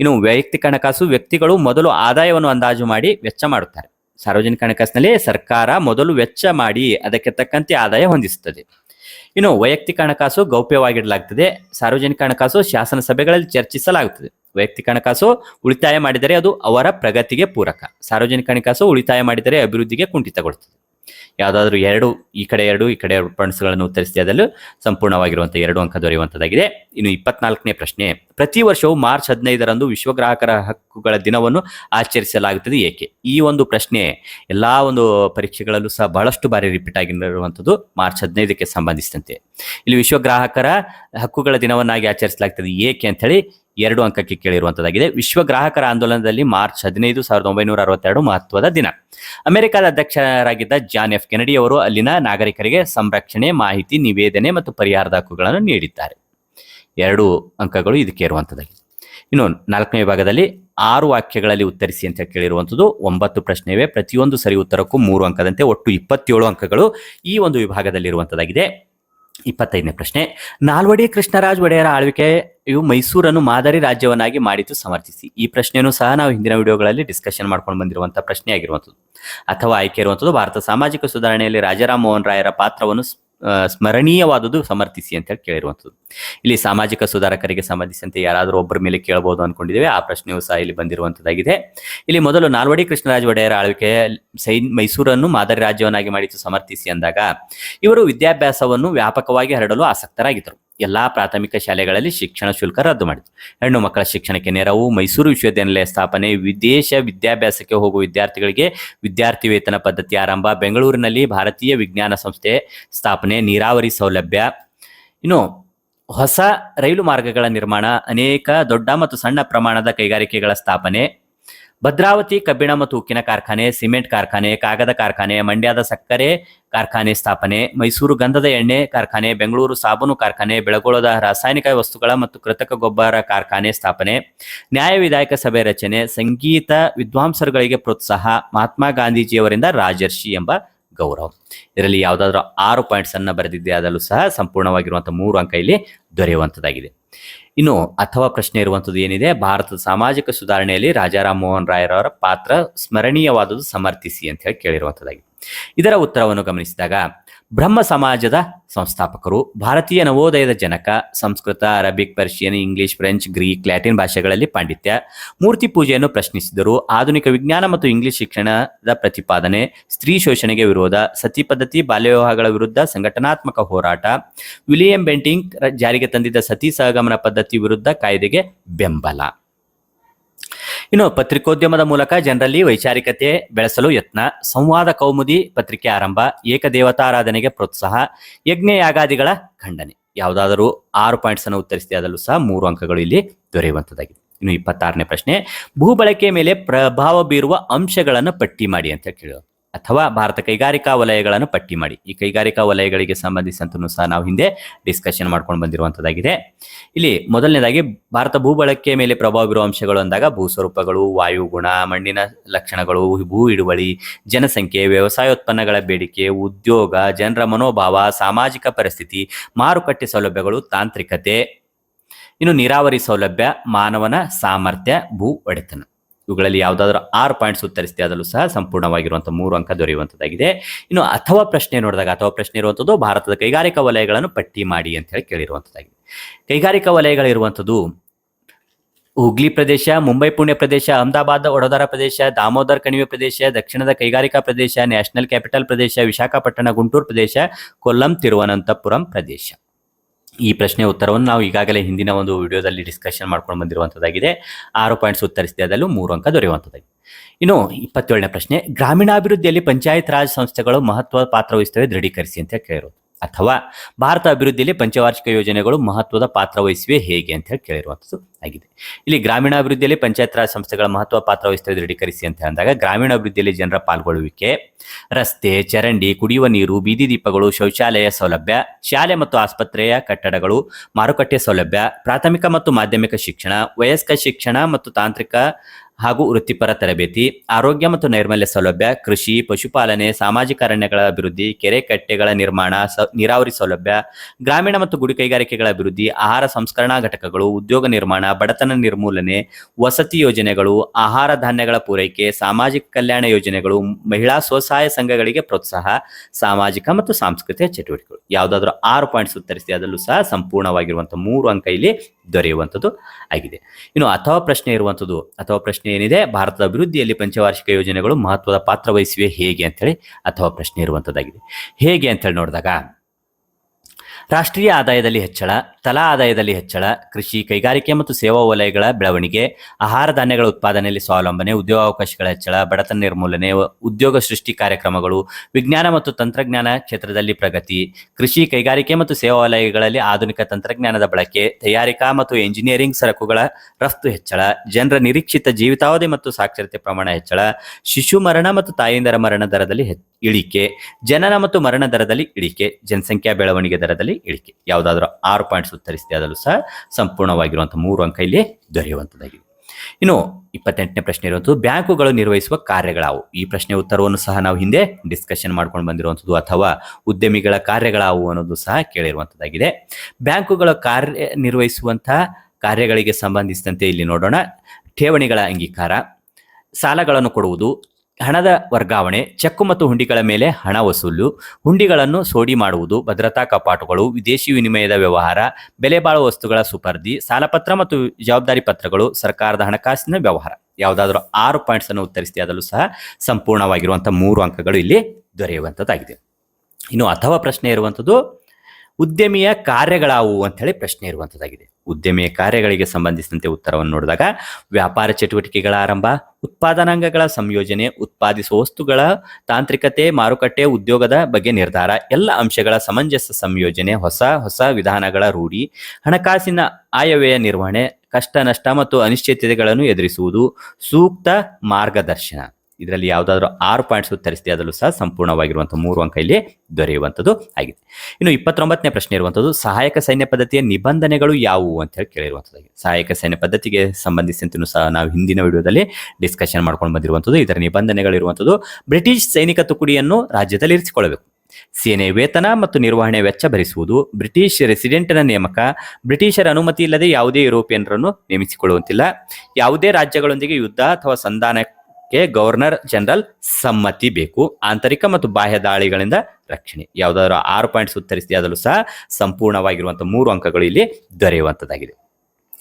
ಇನ್ನು ವೈಯಕ್ತಿಕ ಹಣಕಾಸು ವ್ಯಕ್ತಿಗಳು ಮೊದಲು ಆದಾಯವನ್ನು ಅಂದಾಜು ಮಾಡಿ ವೆಚ್ಚ ಮಾಡುತ್ತಾರೆ. ಸಾರ್ವಜನಿಕ ಹಣಕಾಸಿನಲ್ಲಿ ಸರ್ಕಾರ ಮೊದಲು ವೆಚ್ಚ ಮಾಡಿ ಅದಕ್ಕೆ ತಕ್ಕಂತೆ ಆದಾಯ ಹೊಂದಿಸುತ್ತದೆ. ಇನ್ನು ವೈಯಕ್ತಿಕ ಹಣಕಾಸು ಗೌಪ್ಯವಾಗಿಡಲಾಗ್ತದೆ. ಸಾರ್ವಜನಿಕ ಹಣಕಾಸು ಶಾಸನ ಸಭೆಗಳಲ್ಲಿ ಚರ್ಚಿಸಲಾಗುತ್ತದೆ. ವೈಯಕ್ತಿಕ ಹಣಕಾಸು ಉಳಿತಾಯ ಮಾಡಿದರೆ ಅದು ಅವರ ಪ್ರಗತಿಗೆ ಪೂರಕ. ಸಾರ್ವಜನಿಕ ಹಣಕಾಸು ಉಳಿತಾಯ ಮಾಡಿದರೆ ಅಭಿವೃದ್ಧಿಗೆ ಕುಂಠಿತಗೊಳ್ಳುತ್ತದೆ. ಯಾವುದಾದ್ರೂ ಎರಡು, ಈ ಕಡೆ ಎರಡು, ಈ ಕಡೆ ಎರಡು ಪಾಯಿಂಟ್ಸ್ಗಳನ್ನು ಉತ್ತರಿಸಿದೆ ಅದರಲ್ಲೂ ಸಂಪೂರ್ಣವಾಗಿರುವಂಥ ಎರಡು ಅಂಕ ದೊರೆಯುವಂಥದ್ದಾಗಿದೆ ಇನ್ನು ಇಪ್ಪತ್ನಾಲ್ಕನೇ ಪ್ರಶ್ನೆ, ಪ್ರತಿ ವರ್ಷವೂ ಮಾರ್ಚ್ ಹದಿನೈದರಂದು ವಿಶ್ವ ಗ್ರಾಹಕರ ಹಕ್ಕುಗಳ ದಿನವನ್ನು ಆಚರಿಸಲಾಗುತ್ತದೆ ಏಕೆ? ಈ ಒಂದು ಪ್ರಶ್ನೆ ಎಲ್ಲ ಒಂದು ಪರೀಕ್ಷೆಗಳಲ್ಲೂ ಸಹ ಬಹಳಷ್ಟು ಬಾರಿ ರಿಪೀಟ್ ಆಗಿರುವಂಥದ್ದು ಮಾರ್ಚ್ ಹದಿನೈದಕ್ಕೆ ಸಂಬಂಧಿಸಿದಂತೆ. ಇಲ್ಲಿ ವಿಶ್ವ ಗ್ರಾಹಕರ ಹಕ್ಕುಗಳ ದಿನವನ್ನಾಗಿ ಆಚರಿಸಲಾಗ್ತದೆ ಏಕೆ ಅಂತ ಹೇಳಿ ಎರಡು ಅಂಕಕ್ಕೆ ಕೇಳಿರುವಂತದಾಗಿದೆ ವಿಶ್ವ ಗ್ರಾಹಕರ ಆಂದೋಲನದಲ್ಲಿ ಮಾರ್ಚ್ ಹದಿನೈದು, ಸಾವಿರದ ಒಂಬೈನೂರ ಅರವತ್ತೆರಡು ಮಹತ್ವದ ದಿನ. ಅಮೆರಿಕದ ಅಧ್ಯಕ್ಷರಾಗಿದ್ದ ಜಾನ್ ಎಫ್ ಕೆನಡಿ ಅವರು ಅಲ್ಲಿನ ನಾಗರಿಕರಿಗೆ ಸಂರಕ್ಷಣೆ, ಮಾಹಿತಿ, ನಿವೇದನೆ ಮತ್ತು ಪರಿಹಾರದ ಹಕ್ಕುಗಳನ್ನು ನೀಡಿದ್ದಾರೆ. ಎರಡು ಅಂಕಗಳು ಇದಕ್ಕೆ ಇರುವಂತದ್ದಾಗಿದೆ ಇನ್ನು ನಾಲ್ಕನೇ ವಿಭಾಗದಲ್ಲಿ ಆರು ವಾಕ್ಯಗಳಲ್ಲಿ ಉತ್ತರಿಸಿ ಅಂತ ಕೇಳಿರುವಂಥದ್ದು ಒಂಬತ್ತು ಪ್ರಶ್ನೆ ಇವೆ ಪ್ರತಿಯೊಂದು ಸರಿ ಉತ್ತರಕ್ಕೂ ಮೂರು ಅಂಕದಂತೆ ಒಟ್ಟು ಇಪ್ಪತ್ತೇಳು ಅಂಕಗಳು ಈ ಒಂದು ವಿಭಾಗದಲ್ಲಿ ಇರುವಂತದ್ದಾಗಿದೆ ಇಪ್ಪತ್ತೈದನೇ ಪ್ರಶ್ನೆ. ನಾಲ್ವಡಿ ಕೃಷ್ಣರಾಜ ಒಡೆಯರ ಆಳ್ವಿಕೆಯು ಮೈಸೂರನ್ನು ಮಾದರಿ ರಾಜ್ಯವನ್ನಾಗಿ ಮಾಡಿತು ಸಮರ್ಥಿಸಿ. ಈ ಪ್ರಶ್ನೆಯನ್ನು ಸಹ ನಾವು ಹಿಂದಿನ ವಿಡಿಯೋಗಳಲ್ಲಿ ಡಿಸ್ಕಷನ್ ಮಾಡ್ಕೊಂಡು ಬಂದಿರುವಂತಹ ಪ್ರಶ್ನೆ ಆಗಿರುವಂಥದ್ದು ಅಥವಾ ಆಯ್ಕೆ ಇರುವಂಥದ್ದು. ಭಾರತ ಸಾಮಾಜಿಕ ಸುಧಾರಣೆಯಲ್ಲಿ ರಾಜಾರಾಮ್ ಮೋಹನ್ ರಾಯರ ಪಾತ್ರವನ್ನು ಸ್- ಆ, ಸ್ಮರಣೀಯವಾದುದು ಸಮರ್ಥಿಸಿ ಅಂತ ಹೇಳಿ ಕೇಳಿರುವಂಥದ್ದು. ಇಲ್ಲಿ ಸಾಮಾಜಿಕ ಸುಧಾರಕರಿಗೆ ಸಂಬಂಧಿಸಿದಂತೆ ಯಾರಾದರೂ ಒಬ್ಬರ ಮೇಲೆ ಕೇಳಬಹುದು ಅನ್ಕೊಂಡಿದ್ದೇವೆ. ಆ ಪ್ರಶ್ನೆಯೂ ಸಹ ಇಲ್ಲಿ ಬಂದಿರುವಂಥದ್ದಾಗಿದೆ. ಇಲ್ಲಿ ಮೊದಲು ನಾಲ್ವಡಿ ಕೃಷ್ಣರಾಜ ಒಡೆಯರ ಆಳ್ವಿಕೆ ಸೈನ್ ಮೈಸೂರನ್ನು ಮಾದರಿ ರಾಜ್ಯವನ್ನಾಗಿ ಮಾಡಿತು ಸಮರ್ಥಿಸಿ ಅಂದಾಗ ಇವರು ವಿದ್ಯಾಭ್ಯಾಸವನ್ನು ವ್ಯಾಪಕವಾಗಿ ಹರಡಲು ಆಸಕ್ತರಾಗಿದ್ದರು. ಎಲ್ಲಾ ಪ್ರಾಥಮಿಕ ಶಾಲೆಗಳಲ್ಲಿ ಶಿಕ್ಷಣ ಶುಲ್ಕ ರದ್ದು ಮಾಡಿತು ಹೆಣ್ಣು ಮಕ್ಕಳ ಶಿಕ್ಷಣಕ್ಕೆ ನೆರವು, ಮೈಸೂರು ವಿಶ್ವವಿದ್ಯಾನಿಲಯ ಸ್ಥಾಪನೆ, ವಿದೇಶ ವಿದ್ಯಾಭ್ಯಾಸಕ್ಕೆ ಹೋಗುವ ವಿದ್ಯಾರ್ಥಿಗಳಿಗೆ ವಿದ್ಯಾರ್ಥಿ ವೇತನ ಪದ್ಧತಿ ಆರಂಭ, ಬೆಂಗಳೂರಿನಲ್ಲಿ ಭಾರತೀಯ ವಿಜ್ಞಾನ ಸಂಸ್ಥೆ ಸ್ಥಾಪನೆ, ನೀರಾವರಿ ಸೌಲಭ್ಯ. ಇನ್ನು ಹೊಸ ರೈಲು ಮಾರ್ಗಗಳ ನಿರ್ಮಾಣ, ಅನೇಕ ದೊಡ್ಡ ಮತ್ತು ಸಣ್ಣ ಪ್ರಮಾಣದ ಕೈಗಾರಿಕೆಗಳ ಸ್ಥಾಪನೆ. ಭದ್ರಾವತಿ, ಕಬ್ಬಿಣ ಮತ್ತು ಉಕ್ಕಿನ ಕಾರ್ಖಾನೆ, ಸಿಮೆಂಟ್ ಕಾರ್ಖಾನೆ, ಕಾಗದ ಕಾರ್ಖಾನೆ, ಮಂಡ್ಯದ ಸಕ್ಕರೆ ಕಾರ್ಖಾನೆ ಸ್ಥಾಪನೆ, ಮೈಸೂರು ಗಂಧದ ಎಣ್ಣೆ ಕಾರ್ಖಾನೆ, ಬೆಂಗಳೂರು ಸಾಬೂನು ಕಾರ್ಖಾನೆ, ಬೆಳಗೊಳದ ರಾಸಾಯನಿಕ ವಸ್ತುಗಳ ಮತ್ತು ಕೃತಕ ಗೊಬ್ಬರ ಕಾರ್ಖಾನೆ ಸ್ಥಾಪನೆ, ನ್ಯಾಯ ವಿಧಾಯಕ ಸಭೆ ರಚನೆ, ಸಂಗೀತ ವಿದ್ವಾಂಸರುಗಳಿಗೆ ಪ್ರೋತ್ಸಾಹ, ಮಹಾತ್ಮ ಗಾಂಧೀಜಿಯವರಿಂದ ರಾಜರ್ಷಿ ಎಂಬ ಗೌರವ. ಇದರಲ್ಲಿ ಯಾವುದಾದ್ರೂ ಆರು ಪಾಯಿಂಟ್ಸ್ ಅನ್ನ ಬರೆದಿದ್ದೆ ಅದರಲ್ಲೂ ಸಹ ಸಂಪೂರ್ಣವಾಗಿರುವಂತಹ ಮೂರು ಅಂಕ ಇಲ್ಲಿ ದೊರೆಯುವಂತದ್ದಾಗಿದೆ ಇನ್ನು ಅಥವಾ ಪ್ರಶ್ನೆ ಇರುವಂತದ್ದು ಏನಿದೆ, ಭಾರತದ ಸಾಮಾಜಿಕ ಸುಧಾರಣೆಯಲ್ಲಿ ರಾಜಾರಾಮ್ ಮೋಹನ್ ರಾಯರವರ ಪಾತ್ರ ಸ್ಮರಣೀಯವಾದದ್ದು ಸಮರ್ಥಿಸಿ ಅಂತ ಹೇಳಿ ಕೇಳಿರುವಂತದ್ದಾಗಿದೆ. ಇದರ ಉತ್ತರವನ್ನು ಗಮನಿಸಿದಾಗ ಬ್ರಹ್ಮ ಸಮಾಜದ ಸಂಸ್ಥಾಪಕರು, ಭಾರತೀಯ ನವೋದಯದ ಜನಕ, Sanskrit, Arabic, Persian, English, French, Greek, Latin ಭಾಷೆಗಳಲ್ಲಿ ಪಾಂಡಿತ್ಯ, ಮೂರ್ತಿ ಪೂಜೆಯನ್ನು ಪ್ರಶ್ನಿಸಿದರು. ಆಧುನಿಕ ವಿಜ್ಞಾನ ಮತ್ತು ಇಂಗ್ಲಿಷ್ ಶಿಕ್ಷಣದ ಪ್ರತಿಪಾದನೆ, ಸ್ತ್ರೀ ಶೋಷಣೆಗೆ ವಿರೋಧ, ಸತಿ ಪದ್ಧತಿ ಬಾಲ್ಯ ವಿವಾಹಗಳ ವಿರುದ್ಧ ಸಂಘಟನಾತ್ಮಕ ಹೋರಾಟ, ವಿಲಿಯಂ ಬೆಂಟಿಂಗ್ ಜಾರಿಗೆ ತಂದಿದ್ದ ಸತಿ ಸಹಗಮನ ಪದ್ಧತಿ ವಿರುದ್ಧ ಕಾಯ್ದೆಗೆ ಬೆಂಬಲ. ಇನ್ನು ಪತ್ರಿಕೋದ್ಯಮದ ಮೂಲಕ ಜನರಲ್ಲಿ ವೈಚಾರಿಕತೆ ಬೆಳೆಸಲು ಯತ್ನ. ಸಂವಾದ ಕೌಮುದಿ ಪತ್ರಿಕೆ ಆರಂಭ. ಏಕದೇವತಾರಾಧನೆಗೆ ಪ್ರೋತ್ಸಾಹ. ಯಜ್ಞ ಯಾಗಾದಿಗಳ ಖಂಡನೆ. ಯಾವುದಾದರೂ ಆರು ಪಾಯಿಂಟ್ಸ್ ಅನ್ನು ಉತ್ತರಿಸಿದೆ ಅದರಲ್ಲೂ ಸಹ ಮೂರು ಅಂಕಗಳು ಇಲ್ಲಿ ದೊರೆಯುವಂತದ್ದಾಗಿದೆ ಇನ್ನು ಇಪ್ಪತ್ತಾರನೇ ಪ್ರಶ್ನೆ ಭೂ ಬಳಕೆಯ ಮೇಲೆ ಪ್ರಭಾವ ಬೀರುವ ಅಂಶಗಳನ್ನು ಪಟ್ಟಿ ಮಾಡಿ ಅಂತ ಕೇಳೋದು ಅಥವಾ ಭಾರತ ಕೈಗಾರಿಕಾ ವಲಯಗಳನ್ನು ಪಟ್ಟಿ ಮಾಡಿ. ಈ ಕೈಗಾರಿಕಾ ವಲಯಗಳಿಗೆ ಸಂಬಂಧಿಸಿದಂತೂ ಸಹ ನಾವು ಹಿಂದೆ ಡಿಸ್ಕಷನ್ ಮಾಡ್ಕೊಂಡು ಬಂದಿರುವಂತದ್ದಾಗಿದೆ. ಇಲ್ಲಿ ಮೊದಲನೇದಾಗಿ ಭಾರತ ಭೂ ಬಳಕೆಯ ಮೇಲೆ ಪ್ರಭಾವ ಬೀರುವ ಅಂಶಗಳು ಅಂದಾಗ ಭೂ ಸ್ವರೂಪಗಳು ವಾಯುಗುಣ ಮಣ್ಣಿನ ಲಕ್ಷಣಗಳು, ಭೂ ಹಿಡುವಳಿ, ಜನಸಂಖ್ಯೆ, ವ್ಯವಸಾಯೋತ್ಪನ್ನಗಳ ಬೇಡಿಕೆ, ಉದ್ಯೋಗ, ಜನರ ಮನೋಭಾವ, ಸಾಮಾಜಿಕ ಪರಿಸ್ಥಿತಿ, ಮಾರುಕಟ್ಟೆ ಸೌಲಭ್ಯಗಳು, ತಾಂತ್ರಿಕತೆ, ಇನ್ನು ನೀರಾವರಿ ಸೌಲಭ್ಯ, ಮಾನವನ ಸಾಮರ್ಥ್ಯ, ಭೂ ಒಡೆತನ. ಇವುಗಳಲ್ಲಿ ಯಾವುದಾದ್ರೂ ಆರು ಪಾಯಿಂಟ್ಸ್ ಉತ್ತರಿಸಿದೆ ಅದರಲ್ಲೂ ಸಹ ಸಂಪೂರ್ಣವಾಗಿರುವಂತಹ ಮೂರು ಅಂಕ ದೊರೆಯುವಂತದ್ದಾಗಿದೆ ಇನ್ನು ಅಥವಾ ಪ್ರಶ್ನೆ ನೋಡಿದಾಗ ಅಥವಾ ಪ್ರಶ್ನೆ ಇರುವಂಥದ್ದು ಭಾರತದ ಕೈಗಾರಿಕಾ ವಲಯಗಳನ್ನು ಪಟ್ಟಿ ಮಾಡಿ ಅಂತ ಹೇಳಿ ಕೇಳಿರುವಂತದ್ದಾಗಿದೆ ಕೈಗಾರಿಕಾ ವಲಯಗಳಿರುವಂಥದ್ದು ಹುಗ್ಲಿ ಪ್ರದೇಶ, ಮುಂಬೈ ಪುಣೆ ಪ್ರದೇಶ, ಅಹಮದಾಬಾದ್, ವಡೋದರ ಪ್ರದೇಶ, ದಾಮೋದರ್ ಕಣಿವೆ ಪ್ರದೇಶ, ದಕ್ಷಿಣದ ಕೈಗಾರಿಕಾ ಪ್ರದೇಶ, ನ್ಯಾಷನಲ್ ಕ್ಯಾಪಿಟಲ್ ಪ್ರದೇಶ, ವಿಶಾಖಪಟ್ಟಣ, ಗುಂಟೂರು ಪ್ರದೇಶ, ಕೊಲ್ಲಂ, ತಿರುವನಂತಪುರಂ ಪ್ರದೇಶ. ಈ ಪ್ರಶ್ನೆ ಉತ್ತರವನ್ನು ನಾವು ಈಗಾಗಲೇ ಹಿಂದಿನ ಒಂದು ವಿಡಿಯೋದಲ್ಲಿ ಡಿಸ್ಕಷನ್ ಮಾಡ್ಕೊಂಡು ಬಂದಿರುವಂಥದ್ದಾಗಿದೆ ಆರು ಪಾಯಿಂಟ್ಸ್ ಉತ್ತರಿಸಿದೆ. ಅದರಲ್ಲೂ ಮೂರು ಅಂಕ ದೊರೆಯುವಂಥದ್ದಾಗಿದೆ ಇನ್ನು ಇಪ್ಪತ್ತೇಳನೇ ಪ್ರಶ್ನೆ, ಗ್ರಾಮೀಣಾಭಿವೃದ್ಧಿಯಲ್ಲಿ ಪಂಚಾಯತ್ ರಾಜ್ ಸಂಸ್ಥೆಗಳು ಮಹತ್ವದ ಪಾತ್ರ ವಹಿಸ್ತವೆ ದೃಢೀಕರಿಸಿ ಅಂತ ಕೇಳಿರೋದು. ಅಥವಾ ಭಾರತ ಅಭಿವೃದ್ಧಿಯಲ್ಲಿ ಪಂಚವಾರ್ಷಿಕ ಯೋಜನೆಗಳು ಮಹತ್ವದ ಪಾತ್ರ ವಹಿಸಿವೆ ಹೇಗೆ ಅಂತ ಹೇಳಿ ಕೇಳಿರುವಂಥದ್ದು ಆಗಿದೆ. ಇಲ್ಲಿ ಗ್ರಾಮೀಣಾಭಿವೃದ್ಧಿಯಲ್ಲಿ ಪಂಚಾಯತ್ ರಾಜ್ ಸಂಸ್ಥೆಗಳ ಮಹತ್ವ ಪಾತ್ರ ವಹಿಸ್ತವೆ ದೃಢೀಕರಿಸಿ ಅಂತ ಅಂದಾಗ ಗ್ರಾಮೀಣಾಭಿವೃದ್ಧಿಯಲ್ಲಿ ಜನರ ಪಾಲ್ಗೊಳ್ಳುವಿಕೆ, ರಸ್ತೆ, ಚರಂಡಿ, ಕುಡಿಯುವ ನೀರು, ಬೀದಿ ದೀಪಗಳು, ಶೌಚಾಲಯ ಸೌಲಭ್ಯ, ಶಾಲೆ ಮತ್ತು ಆಸ್ಪತ್ರೆಯ ಕಟ್ಟಡಗಳು, ಮಾರುಕಟ್ಟೆ ಸೌಲಭ್ಯ, ಪ್ರಾಥಮಿಕ ಮತ್ತು ಮಾಧ್ಯಮಿಕ ಶಿಕ್ಷಣ, ವಯಸ್ಕ ಶಿಕ್ಷಣ ಮತ್ತು ತಾಂತ್ರಿಕ ಹಾಗೂ ವೃತ್ತಿಪರ ತರಬೇತಿ, ಆರೋಗ್ಯ ಮತ್ತು ನೈರ್ಮಲ್ಯ ಸೌಲಭ್ಯ, ಕೃಷಿ, ಪಶುಪಾಲನೆ, ಸಾಮಾಜಿಕ ಅರಣ್ಯಗಳ ಅಭಿವೃದ್ಧಿ, ಕೆರೆ ಕಟ್ಟೆಗಳ ನಿರ್ಮಾಣ ನೀರಾವರಿ ಸೌಲಭ್ಯ, ಗ್ರಾಮೀಣ ಮತ್ತು ಗುಡಿ ಕೈಗಾರಿಕೆಗಳ ಅಭಿವೃದ್ಧಿ, ಆಹಾರ ಸಂಸ್ಕರಣಾ ಘಟಕಗಳು, ಉದ್ಯೋಗ ನಿರ್ಮಾಣ, ಬಡತನ ನಿರ್ಮೂಲನೆ, ವಸತಿ ಯೋಜನೆಗಳು, ಆಹಾರ ಧಾನ್ಯಗಳ ಪೂರೈಕೆ, ಸಾಮಾಜಿಕ ಕಲ್ಯಾಣ ಯೋಜನೆಗಳು, ಮಹಿಳಾ ಸ್ವಸಹಾಯ ಸಂಘಗಳಿಗೆ ಪ್ರೋತ್ಸಾಹ, ಸಾಮಾಜಿಕ ಮತ್ತು ಸಾಂಸ್ಕೃತಿಕ ಚಟುವಟಿಕೆಗಳು. ಯಾವುದಾದ್ರೂ ಆರು ಪಾಯಿಂಟ್ಸ್ ಉತ್ತರಿಸಿ, ಅದರಲ್ಲೂ ಸಹ ಸಂಪೂರ್ಣವಾಗಿರುವಂತಹ ಮೂರು ಅಂಕ ಇಲ್ಲಿ ದೊರೆಯುವಂಥದ್ದು ಆಗಿದೆ. ಇನ್ನು ಅಥವಾ ಪ್ರಶ್ನೆ ಇರುವಂಥದ್ದು, ಅಥವಾ ಪ್ರಶ್ನೆ ಏನಿದೆ ಭಾರತದ ಅಭಿವೃದ್ಧಿಯಲ್ಲಿ ಪಂಚವಾರ್ಷಿಕ ಯೋಜನೆಗಳು ಮಹತ್ವದ ಪಾತ್ರ ವಹಿಸಿವೆ ಹೇಗೆ ಅಂತೇಳಿ ಅಥವಾ ಪ್ರಶ್ನೆ ಇರುವಂಥದ್ದಾಗಿದೆ ಹೇಗೆ ಅಂತೇಳಿ ನೋಡಿದಾಗ ರಾಷ್ಟ್ರೀಯ ಆದಾಯದಲ್ಲಿ ಹೆಚ್ಚಳ, ತಲಾ ಆದಾಯದಲ್ಲಿ ಹೆಚ್ಚಳ, ಕೃಷಿ ಕೈಗಾರಿಕೆ ಮತ್ತು ಸೇವಾ ವಲಯಗಳ ಬೆಳವಣಿಗೆ, ಆಹಾರ ಧಾನ್ಯಗಳ ಉತ್ಪಾದನೆಯಲ್ಲಿ ಸ್ವಾವಲಂಬನೆ, ಉದ್ಯೋಗಾವಕಾಶಗಳ ಹೆಚ್ಚಳ, ಬಡತನ ನಿರ್ಮೂಲನೆ, ಉದ್ಯೋಗ ಸೃಷ್ಟಿ ಕಾರ್ಯಕ್ರಮಗಳು, ವಿಜ್ಞಾನ ಮತ್ತು ತಂತ್ರಜ್ಞಾನ ಕ್ಷೇತ್ರದಲ್ಲಿ ಪ್ರಗತಿ, ಕೃಷಿ ಕೈಗಾರಿಕೆ ಮತ್ತು ಸೇವಾ ವಲಯಗಳಲ್ಲಿ ಆಧುನಿಕ ತಂತ್ರಜ್ಞಾನದ ಬಳಕೆ, ತಯಾರಿಕಾ ಮತ್ತು ಎಂಜಿನಿಯರಿಂಗ್ ಸರಕುಗಳ ರಫ್ತು ಹೆಚ್ಚಳ, ಜನರ ನಿರೀಕ್ಷಿತ ಜೀವಿತಾವಧಿ ಮತ್ತು ಸಾಕ್ಷರತೆ ಪ್ರಮಾಣ ಹೆಚ್ಚಳ, ಶಿಶು ಮರಣ ಮತ್ತು ತಾಯಂದರ ಮರಣ ದರದಲ್ಲಿ ಹೆ- ಇಳಿಕೆ, ಜನನ ಮತ್ತು ಮರಣ ದರದಲ್ಲಿ ಇಳಿಕೆ, ಜನಸಂಖ್ಯಾ ಬೆಳವಣಿಗೆ ದರದಲ್ಲಿ ಇಳಿಕೆ. ಯಾವುದಾದ್ರೂ ಆರು ಪಾಯಿಂಟ್ಸ್ ಉತ್ತರಿಸಿದೆ ಅದರಲ್ಲೂ ಸಹ ಸಂಪೂರ್ಣವಾಗಿರುವಂತಹ ಮೂರು ಅಂಕ ಇಲ್ಲಿ ದೊರೆಯುವಂಥದ್ದಾಗಿದೆ ಇನ್ನು ಇಪ್ಪತ್ತೆಂಟನೇ ಪ್ರಶ್ನೆ ಇರುವಂಥದ್ದು, ಬ್ಯಾಂಕುಗಳು ನಿರ್ವಹಿಸುವ ಕಾರ್ಯಗಳಾವು? ಈ ಪ್ರಶ್ನೆ ಉತ್ತರವನ್ನು ಸಹ ನಾವು ಹಿಂದೆ ಡಿಸ್ಕಷನ್ ಮಾಡ್ಕೊಂಡು ಬಂದಿರುವಂಥದ್ದು ಅಥವಾ ಉದ್ಯಮಿಗಳ ಕಾರ್ಯಗಳಾವು ಅನ್ನೋದು ಸಹ ಕೇಳಿರುವಂಥದ್ದಾಗಿದೆ. ಬ್ಯಾಂಕುಗಳ ಕಾರ್ಯ ನಿರ್ವಹಿಸುವಂತಹ ಕಾರ್ಯಗಳಿಗೆ ಸಂಬಂಧಿಸಿದಂತೆ ಇಲ್ಲಿ ನೋಡೋಣ. ಠೇವಣಿಗಳ ಅಂಗೀಕಾರ, ಸಾಲಗಳನ್ನು ಕೊಡುವುದು ಹಣದ ವರ್ಗಾವಣೆ, ಚೆಕ್ಕು ಮತ್ತು ಹುಂಡಿಗಳ ಮೇಲೆ ಹಣ ವಸೂಲು, ಹುಂಡಿಗಳನ್ನು ಸೋಡಿ ಮಾಡುವುದು, ಭದ್ರತಾ ಕಪಾಟುಗಳು, ವಿದೇಶಿ ವಿನಿಮಯದ ವ್ಯವಹಾರ, ಬೆಲೆ ಬಾಳುವ ವಸ್ತುಗಳ ಸುಪರ್ದಿ, ಸಾಲಪತ್ರ ಮತ್ತು ಜವಾಬ್ದಾರಿ ಪತ್ರಗಳು, ಸರ್ಕಾರದ ಹಣಕಾಸಿನ ವ್ಯವಹಾರ. ಯಾವುದಾದ್ರೂ ಆರು ಪಾಯಿಂಟ್ಸ್ ಅನ್ನು ಉತ್ತರಿಸಿದೆ ಅದರಲ್ಲೂ ಸಹ ಸಂಪೂರ್ಣವಾಗಿರುವಂತಹ ಮೂರು ಅಂಕಗಳು ಇಲ್ಲಿ ದೊರೆಯುವಂಥದ್ದಾಗಿದೆ. ಇನ್ನು ಅಥವಾ ಪ್ರಶ್ನೆ ಇರುವಂಥದ್ದು, ಉದ್ಯಮಿಯ ಕಾರ್ಯಗಳಾವು ಅಂತ ಹೇಳಿ ಪ್ರಶ್ನೆ ಇರುವಂಥದ್ದಾಗಿದೆ. ಉದ್ಯಮಿಯ ಕಾರ್ಯಗಳಿಗೆ ಸಂಬಂಧಿಸಿದಂತೆ ಉತ್ತರವನ್ನು ನೋಡಿದಾಗ ವ್ಯಾಪಾರ ಚಟುವಟಿಕೆಗಳ ಆರಂಭ ಉತ್ಪಾದನಾಂಗಗಳ ಸಂಯೋಜನೆ, ಉತ್ಪಾದಿಸುವ ವಸ್ತುಗಳ ತಾಂತ್ರಿಕತೆ, ಮಾರುಕಟ್ಟೆ, ಉದ್ಯೋಗದ ಬಗ್ಗೆ ನಿರ್ಧಾರ, ಎಲ್ಲ ಅಂಶಗಳ ಸಮಂಜಸ ಸಂಯೋಜನೆ, ಹೊಸ ಹೊಸ ವಿಧಾನಗಳ ರೂಢಿ, ಹಣಕಾಸಿನ ಆಯವ್ಯಯ ನಿರ್ವಹಣೆ ಕಷ್ಟ ನಷ್ಟ ಮತ್ತು ಅನಿಶ್ಚಿತತೆಗಳನ್ನು ಎದುರಿಸುವುದು, ಸೂಕ್ತ ಮಾರ್ಗದರ್ಶನ. ಇದರಲ್ಲಿ ಯಾವುದಾದ್ರೂ ಆರು ಪಾಯಿಂಟ್ಸ್ ಉತ್ತರಿಸಿದೆ ಅದರಲ್ಲೂ ಸಹ ಸಂಪೂರ್ಣವಾಗಿರುವಂಥ ಮೂರು ಅಂಕ ಇಲ್ಲಿ ದೊರೆಯುವಂಥದ್ದು ಆಗಿದೆ. ಇನ್ನು ಇಪ್ಪತ್ತೊಂಬತ್ತನೇ ಪ್ರಶ್ನೆ ಇರುವಂಥದ್ದು, ಸಹಾಯಕ ಸೈನ್ಯ ಪದ್ಧತಿಯ ನಿಬಂಧನೆಗಳು ಯಾವುವು ಅಂತ ಹೇಳಿ ಕೇಳಿರುವಂಥದ್ದಾಗಿದೆ. ಸಹಾಯಕ ಸೈನ್ಯ ಪದ್ಧತಿಗೆ ಸಂಬಂಧಿಸಿದಂತೆಯೂ ಸಹ ನಾವು ಹಿಂದಿನ ವಿಡಿಯೋದಲ್ಲಿ ಡಿಸ್ಕಷನ್ ಮಾಡ್ಕೊಂಡು ಬಂದಿರುವಂಥದ್ದು, ಇದರ ನಿಬಂಧನೆಗಳಿರುವಂಥದ್ದು ಬ್ರಿಟಿಷ್ ಸೈನಿಕ ತುಕುಡಿಯನ್ನು ರಾಜ್ಯದಲ್ಲಿ ಇರಿಸಿಕೊಳ್ಳಬೇಕು. ಸೇನೆ ವೇತನ ಮತ್ತು ನಿರ್ವಹಣೆ ವೆಚ್ಚ ಭರಿಸುವುದು, ಬ್ರಿಟಿಷ್ ರೆಸಿಡೆಂಟ್ನ ನೇಮಕ, ಬ್ರಿಟಿಷರ ಅನುಮತಿ ಇಲ್ಲದೆ ಯಾವುದೇ ಯುರೋಪಿಯನ್ರನ್ನು ನೇಮಿಸಿಕೊಳ್ಳುವಂತಿಲ್ಲ. ಯಾವುದೇ ರಾಜ್ಯಗಳೊಂದಿಗೆ ಯುದ್ಧ ಅಥವಾ ಸಂಧಾನಕ್ಕೆ ಗವರ್ನರ್ ಜನರಲ್ ಸಮ್ಮತಿ ಬೇಕು. ಆಂತರಿಕ ಮತ್ತು ಬಾಹ್ಯ ದಾಳಿಗಳಿಂದ ರಕ್ಷಣೆ. ಯಾವುದಾದ್ರೂ ಆರು ಪಾಯಿಂಟ್ಸ್ ಉತ್ತರಿಸಿದೆ ಅದರಲ್ಲೂ ಸಹ ಸಂಪೂರ್ಣವಾಗಿರುವಂತಹ ಮೂರು ಅಂಕಗಳು ಇಲ್ಲಿ ದೊರೆಯುವಂಥದ್ದಾಗಿದೆ.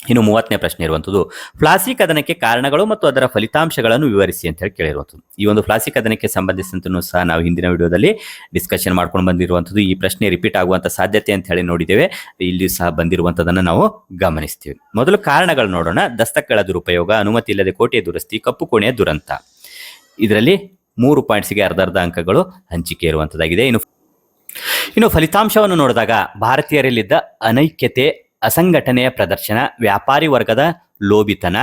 ಇನ್ನು ಮೂವತ್ತನೇ ಪ್ರಶ್ನೆ ಇರುವಂಥದ್ದು ಫ್ಲಾಸಿ ಕದನಕ್ಕೆ ಕಾರಣಗಳು ಮತ್ತು ಅದರ ಫಲಿತಾಂಶಗಳನ್ನು ವಿವರಿಸಿ ಅಂತ ಹೇಳಿ ಕೇಳಿರುವಂಥದ್ದು ಈ ಒಂದು ಫ್ಲಾಸಿ ಕದನಕ್ಕೆ ಸಂಬಂಧಿಸಿದಂತೆ ಸಹ ನಾವು ಹಿಂದಿನ ವಿಡಿಯೋದಲ್ಲಿ ಡಿಸ್ಕಷನ್ ಮಾಡ್ಕೊಂಡು ಬಂದಿರುವಂಥದ್ದು ಈ ಪ್ರಶ್ನೆ ರಿಪೀಟ್ ಆಗುವಂಥ ಸಾಧ್ಯತೆ ಅಂತ ಹೇಳಿ ನೋಡಿದ್ದೇವೆ. ಇಲ್ಲಿ ಸಹ ಬಂದಿರುವಂಥದ್ದನ್ನು ನಾವು ಗಮನಿಸ್ತೀವಿ. ಮೊದಲು ಕಾರಣಗಳು ನೋಡೋಣ. ದಸ್ತಕಗಳ ದುರುಪಯೋಗ, ಅನುಮತಿ ಇಲ್ಲದೆ ಕೋಟೆಯ ದುರಸ್ತಿ, ಕಪ್ಪು ಕೋಣೆಯ ದುರಂತ. ಇದರಲ್ಲಿ ಮೂರು ಪಾಯಿಂಟ್ಸ್ಗೆ ಅರ್ಧ ಅರ್ಧ ಅಂಕಗಳು ಹಂಚಿಕೆ ಇರುವಂಥದ್ದಾಗಿದೆ ಇನ್ನು ಇನ್ನು ಫಲಿತಾಂಶವನ್ನು ನೋಡಿದಾಗ ಭಾರತೀಯರಲ್ಲಿದ್ದ ಅನೈಕ್ಯತೆ ಅಸಂಘಟನೆಯ ಪ್ರದರ್ಶನ, ವ್ಯಾಪಾರಿ ವರ್ಗದ ಲೋಭಿತನ.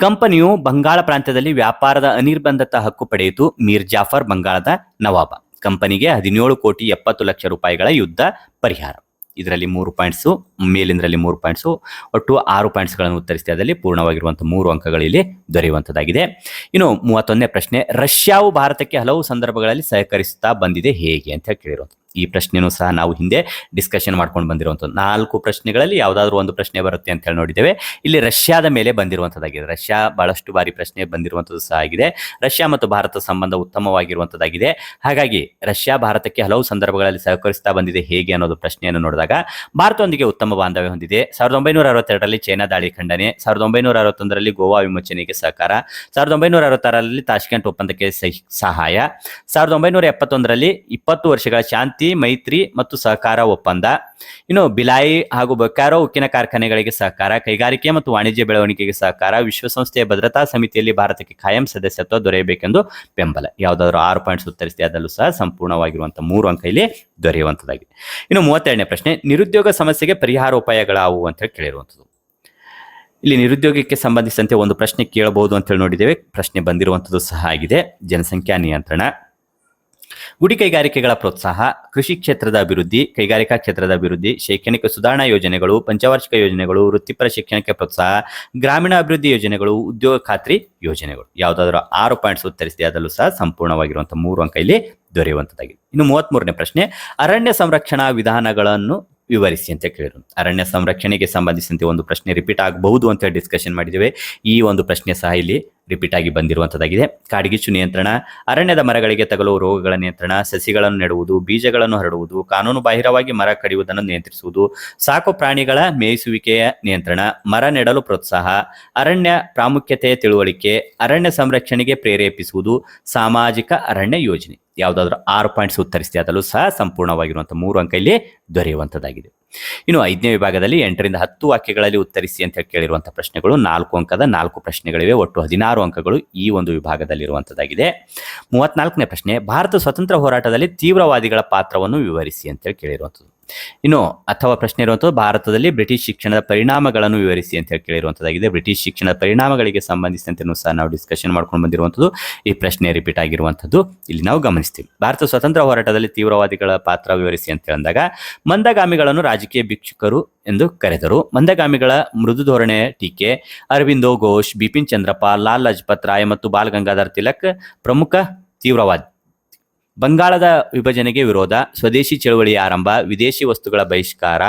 ಕಂಪನಿಯು ಬಂಗಾಳ ಪ್ರಾಂತ್ಯದಲ್ಲಿ ವ್ಯಾಪಾರದ ಅನಿರ್ಬಂಧತ ಹಕ್ಕು ಪಡೆಯಿತು. ಮೀರ್ ಜಾಫರ್ ಬಂಗಾಳದ ನವಾಬ. ಕಂಪನಿಗೆ ಹದಿನೇಳು ಕೋಟಿ ಎಪ್ಪತ್ತು ಲಕ್ಷ ರೂಪಾಯಿಗಳ ಯುದ್ಧ ಪರಿಹಾರ. ಇದರಲ್ಲಿ ಮೂರು ಪಾಯಿಂಟ್ಸು, ಮೇಲಿಂದರಲ್ಲಿ ಮೂರು ಪಾಯಿಂಟ್ಸು, ಒಟ್ಟು ಆರು ಪಾಯಿಂಟ್ಸ್ಗಳನ್ನು ಉತ್ತರಿಸಿದೆ. ಅದರಲ್ಲಿ ಪೂರ್ಣವಾಗಿರುವಂಥ ಮೂರು ಅಂಕಗಳು ಇಲ್ಲಿ ದೊರೆಯುವಂಥದ್ದಾಗಿದೆ ಇನ್ನು ಮೂವತ್ತೊಂದನೇ ಪ್ರಶ್ನೆ, ರಷ್ಯಾವು ಭಾರತಕ್ಕೆ ಹಲವು ಸಂದರ್ಭಗಳಲ್ಲಿ ಸಹಕರಿಸುತ್ತಾ ಬಂದಿದೆ ಹೇಗೆ ಅಂತ ಕೇಳಿರುವಂಥದ್ದು ಈ ಪ್ರಶ್ನೆನೂ ಸಹ ನಾವು ಹಿಂದೆ ಡಿಸ್ಕಷನ್ ಮಾಡ್ಕೊಂಡು ಬಂದಿರುವಂಥದ್ದು. ನಾಲ್ಕು ಪ್ರಶ್ನೆಗಳಲ್ಲಿ ಯಾವುದಾದ್ರೂ ಒಂದು ಪ್ರಶ್ನೆ ಬರುತ್ತೆ ಅಂತ ಹೇಳಿ ನೋಡಿದ್ದೇವೆ. ಇಲ್ಲಿ ರಷ್ಯಾದ ಮೇಲೆ ಬಂದಿರುವಂಥದ್ದಾಗಿದೆ. ರಷ್ಯಾ ಬಹಳಷ್ಟು ಬಾರಿ ಪ್ರಶ್ನೆ ಬಂದಿರುವಂಥದ್ದು ಸಹ ಆಗಿದೆ. ರಷ್ಯಾ ಮತ್ತು ಭಾರತ ಸಂಬಂಧ ಉತ್ತಮವಾಗಿರುವಂಥದ್ದಾಗಿದೆ. ಹಾಗಾಗಿ ರಷ್ಯಾ ಭಾರತಕ್ಕೆ ಹಲವು ಸಂದರ್ಭಗಳಲ್ಲಿ ಸಹಕರಿಸ್ತಾ ಬಂದಿದೆ ಹೇಗೆ ಅನ್ನೋದು ಪ್ರಶ್ನೆಯನ್ನು ನೋಡಿದಾಗ, ಭಾರತದೊಂದಿಗೆ ಉತ್ತಮ ಬಾಂಧವ್ಯ ಹೊಂದಿದೆ. ಸಾವಿರದ ಒಂಬೈನೂರ ಅರವತ್ತೆರಡರಲ್ಲಿ ಚೈನಾ ದಾಳಿ ಖಂಡನೆ, ಸಾವಿರದ ಒಂಬೈನೂರ ಅರವತ್ತೊಂದರಲ್ಲಿ ಗೋವಾ ವಿಮೋಚನೆಗೆ ಸಹಕಾರ, ಸಾವಿರದ ಒಂಬೈನೂರ ಅರವತ್ತಾರರಲ್ಲಿ ತಾಷ್ಕೆಂಟ್ ಒಪ್ಪಂದಕ್ಕೆ ಸಹಾಯ, ಸಾವಿರದ ಒಂಬೈನೂರ ಎಪ್ಪತ್ತೊಂದರಲ್ಲಿ ಇಪ್ಪತ್ತು ವರ್ಷಗಳ ಶಾಂತಿ ಮೈತ್ರಿ ಮತ್ತು ಸಹಕಾರ ಒಪ್ಪಂದ. ಇನ್ನು ಬಿಲಾಯಿ ಹಾಗೂ ಬೊಕ್ಯಾರೋ ಉಕ್ಕಿನ ಕಾರ್ಖಾನೆಗಳಿಗೆ ಸಹಕಾರ, ಕೈಗಾರಿಕೆ ಮತ್ತು ವಾಣಿಜ್ಯ ಬೆಳವಣಿಗೆಗೆ ಸಹಕಾರ, ವಿಶ್ವಸಂಸ್ಥೆಯ ಭದ್ರತಾ ಸಮಿತಿಯಲ್ಲಿ ಭಾರತಕ್ಕೆ ಖಾಯಂ ಸದಸ್ಯತ್ವ ದೊರೆಯಬೇಕೆಂದು ಬೆಂಬಲ. ಯಾವುದಾದ್ರೂ ಆರು ಪಾಯಿಂಟ್ಸ್ ಉತ್ತರಿಸಿದೆ, ಅದರಲ್ಲೂ ಸಹ ಸಂಪೂರ್ಣವಾಗಿರುವಂತಹ ಮೂರು ಅಂಕ ಇಲ್ಲಿ ದೊರೆಯುವಂಥದ್ದಾಗಿದೆ. ಇನ್ನು ಮೂವತ್ತೆರಡನೇ ಪ್ರಶ್ನೆ, ನಿರುದ್ಯೋಗ ಸಮಸ್ಯೆಗೆ ಪರಿಹಾರ ಉಪಾಯಗಳಾವು ಅಂತ ಹೇಳಿ ಕೇಳಿರುವಂಥದ್ದು. ಇಲ್ಲಿ ನಿರುದ್ಯೋಗಕ್ಕೆ ಸಂಬಂಧಿಸಿದಂತೆ ಒಂದು ಪ್ರಶ್ನೆ ಕೇಳಬಹುದು ಅಂತ ಹೇಳಿ ನೋಡಿದ್ದೇವೆ. ಪ್ರಶ್ನೆ ಬಂದಿರುವಂಥದ್ದು ಸಹ ಆಗಿದೆ. ಜನಸಂಖ್ಯಾ ನಿಯಂತ್ರಣ. ಗುಡಿ ಕೈಗಾರಿಕೆಗಳ ಪ್ರೋತ್ಸಾಹ, ಕೃಷಿ ಕ್ಷೇತ್ರದ ಅಭಿವೃದ್ಧಿ, ಕೈಗಾರಿಕಾ ಕ್ಷೇತ್ರದ ಅಭಿವೃದ್ಧಿ, ಶೈಕ್ಷಣಿಕ ಸುಧಾರಣಾ ಯೋಜನೆಗಳು, ಪಂಚವಾರ್ಷಿಕ ಯೋಜನೆಗಳು, ವೃತ್ತಿಪರ ಶಿಕ್ಷಣಕ್ಕೆ ಪ್ರೋತ್ಸಾಹ, ಗ್ರಾಮೀಣ ಅಭಿವೃದ್ಧಿ ಯೋಜನೆಗಳು, ಉದ್ಯೋಗ ಖಾತ್ರಿ ಯೋಜನೆಗಳು. ಯಾವುದಾದ್ರೂ ಆರು ಪಾಯಿಂಟ್ಸ್ ಉತ್ತರಿಸಿದೆ, ಅದರಲ್ಲೂ ಸಹ ಸಂಪೂರ್ಣವಾಗಿರುವಂತಹ ಮೂರು ಅಂಕ ಇಲ್ಲಿ ದೊರೆಯುವಂತದ್ದಾಗಿದೆ ಇನ್ನು ಮೂವತ್ಮೂರನೇ ಪ್ರಶ್ನೆ, ಅರಣ್ಯ ಸಂರಕ್ಷಣಾ ವಿಧಾನಗಳನ್ನು ವಿವರಿಸಿ ಅಂತ ಕೇಳಿದ್ರು. ಅರಣ್ಯ ಸಂರಕ್ಷಣೆಗೆ ಸಂಬಂಧಿಸಿದಂತೆ ಒಂದು ಪ್ರಶ್ನೆ ರಿಪೀಟ್ ಆಗಬಹುದು ಅಂತ ಡಿಸ್ಕಷನ್ ಮಾಡಿದ್ದೇವೆ. ಈ ಒಂದು ಪ್ರಶ್ನೆ ಸಹ ಇಲ್ಲಿ ರಿಪೀಟ್ ಆಗಿ ಬಂದಿರುವಂತದ್ದಾಗಿದೆ. ಕಾಡ್ಗಿಚ್ಚು ನಿಯಂತ್ರಣ, ಅರಣ್ಯದ ಮರಗಳಿಗೆ ತಗಲುವ ರೋಗಗಳ ನಿಯಂತ್ರಣ, ಸಸಿಗಳನ್ನು ನೆಡುವುದು, ಬೀಜಗಳನ್ನು ಹರಡುವುದು, ಕಾನೂನು ಬಾಹಿರವಾಗಿ ಮರ ಕಡಿಯುವುದನ್ನು ನಿಯಂತ್ರಿಸುವುದು, ಸಾಕು ಪ್ರಾಣಿಗಳ ಮೇಯಿಸುವಿಕೆಯ ನಿಯಂತ್ರಣ, ಮರ ನೆಡಲು ಪ್ರೋತ್ಸಾಹ, ಅರಣ್ಯ ಪ್ರಾಮುಖ್ಯತೆಯ ತಿಳುವಳಿಕೆ, ಅರಣ್ಯ ಸಂರಕ್ಷಣೆಗೆ ಪ್ರೇರೇಪಿಸುವುದು, ಸಾಮಾಜಿಕ ಅರಣ್ಯ ಯೋಜನೆ. ಯಾವುದಾದ್ರೂ ಆರು ಪಾಯಿಂಟ್ಸ್ ಉತ್ತರಿಸಿದೆ ಅದರಲ್ಲೂ ಸಹ ಸಂಪೂರ್ಣವಾಗಿರುವಂತಹ ಮೂರು ಅಂಕ ಇಲ್ಲಿ ದೊರೆಯುವಂಥದ್ದಾಗಿದೆ ಇನ್ನು ಐದನೇ ವಿಭಾಗದಲ್ಲಿ ಎಂಟರಿಂದ ಹತ್ತು ವಾಕ್ಯಗಳಲ್ಲಿ ಉತ್ತರಿಸಿ ಅಂತ ಕೇಳಿರುವಂತಹ ಪ್ರಶ್ನೆಗಳು ನಾಲ್ಕು ಅಂಕದ ನಾಲ್ಕು ಪ್ರಶ್ನೆಗಳಿವೆ. ಒಟ್ಟು ಹದಿನಾರು ಅಂಕಗಳು ಈ ಒಂದು ವಿಭಾಗದಲ್ಲಿರುವಂಥದ್ದಾಗಿದೆ ಮೂವತ್ನಾಲ್ಕನೇ ಪ್ರಶ್ನೆ ಭಾರತ ಸ್ವತಂತ್ರ ಹೋರಾಟದಲ್ಲಿ ತೀವ್ರವಾದಿಗಳ ಪಾತ್ರವನ್ನು ವಿವರಿಸಿ ಅಂತೇಳಿ ಕೇಳಿರುವಂಥದ್ದು ಇನ್ನು ಅಥವಾ ಪ್ರಶ್ನೆ ಇರುವಂಥದ್ದು ಭಾರತದಲ್ಲಿ ಬ್ರಿಟಿಷ್ ಶಿಕ್ಷಣದ ಪರಿಣಾಮಗಳನ್ನು ವಿವರಿಸಿ ಅಂತ ಹೇಳಿ ಕೇಳಿರುವಂಥದ್ದಾಗಿದೆ ಬ್ರಿಟಿಷ್ ಶಿಕ್ಷಣದ ಪರಿಣಾಮಗಳಿಗೆ ಸಂಬಂಧಿಸಿದಂತೆ ಸಹ ನಾವು ಡಿಸ್ಕಷನ್ ಮಾಡ್ಕೊಂಡು ಬಂದಿರುವಂಥದ್ದು ಈ ಪ್ರಶ್ನೆ ರಿಪೀಟ್ ಆಗಿರುವಂಥದ್ದು ಇಲ್ಲಿ ನಾವು ಗಮನಿಸ್ತೀವಿ. ಭಾರತ ಸ್ವತಂತ್ರ ಹೋರಾಟದಲ್ಲಿ ತೀವ್ರವಾದಿಗಳ ಪಾತ್ರ ವಿವರಿಸಿ ಅಂತ ಹೇಳಿದಾಗ, ಮಂದಗಾಮಿಗಳನ್ನು ರಾಜಕೀಯ ಭಿಕ್ಷುಕರು ಎಂದು ಕರೆದರು. ಮಂದಗಾಮಿಗಳ ಮೃದು ಧೋರಣೆ ಟೀಕೆ, ಅರವಿಂದೋ ಘೋಷ್, ಬಿಪಿನ್ ಚಂದ್ರಪ್ಪ, ಲಾಲ್ ಲಜಪತ್ ರಾಯ್ ಮತ್ತು ಬಾಲ್ ಗಂಗಾಧರ್ ತಿಲಕ್ ಪ್ರಮುಖ ತೀವ್ರವಾದಿ ಬಂಗಾಳದ ವಿಭಜನೆಗೆ ವಿರೋಧ, ಸ್ವದೇಶಿ ಚಳುವಳಿ ಆರಂಭ, ವಿದೇಶಿ ವಸ್ತುಗಳ ಬಹಿಷ್ಕಾರ.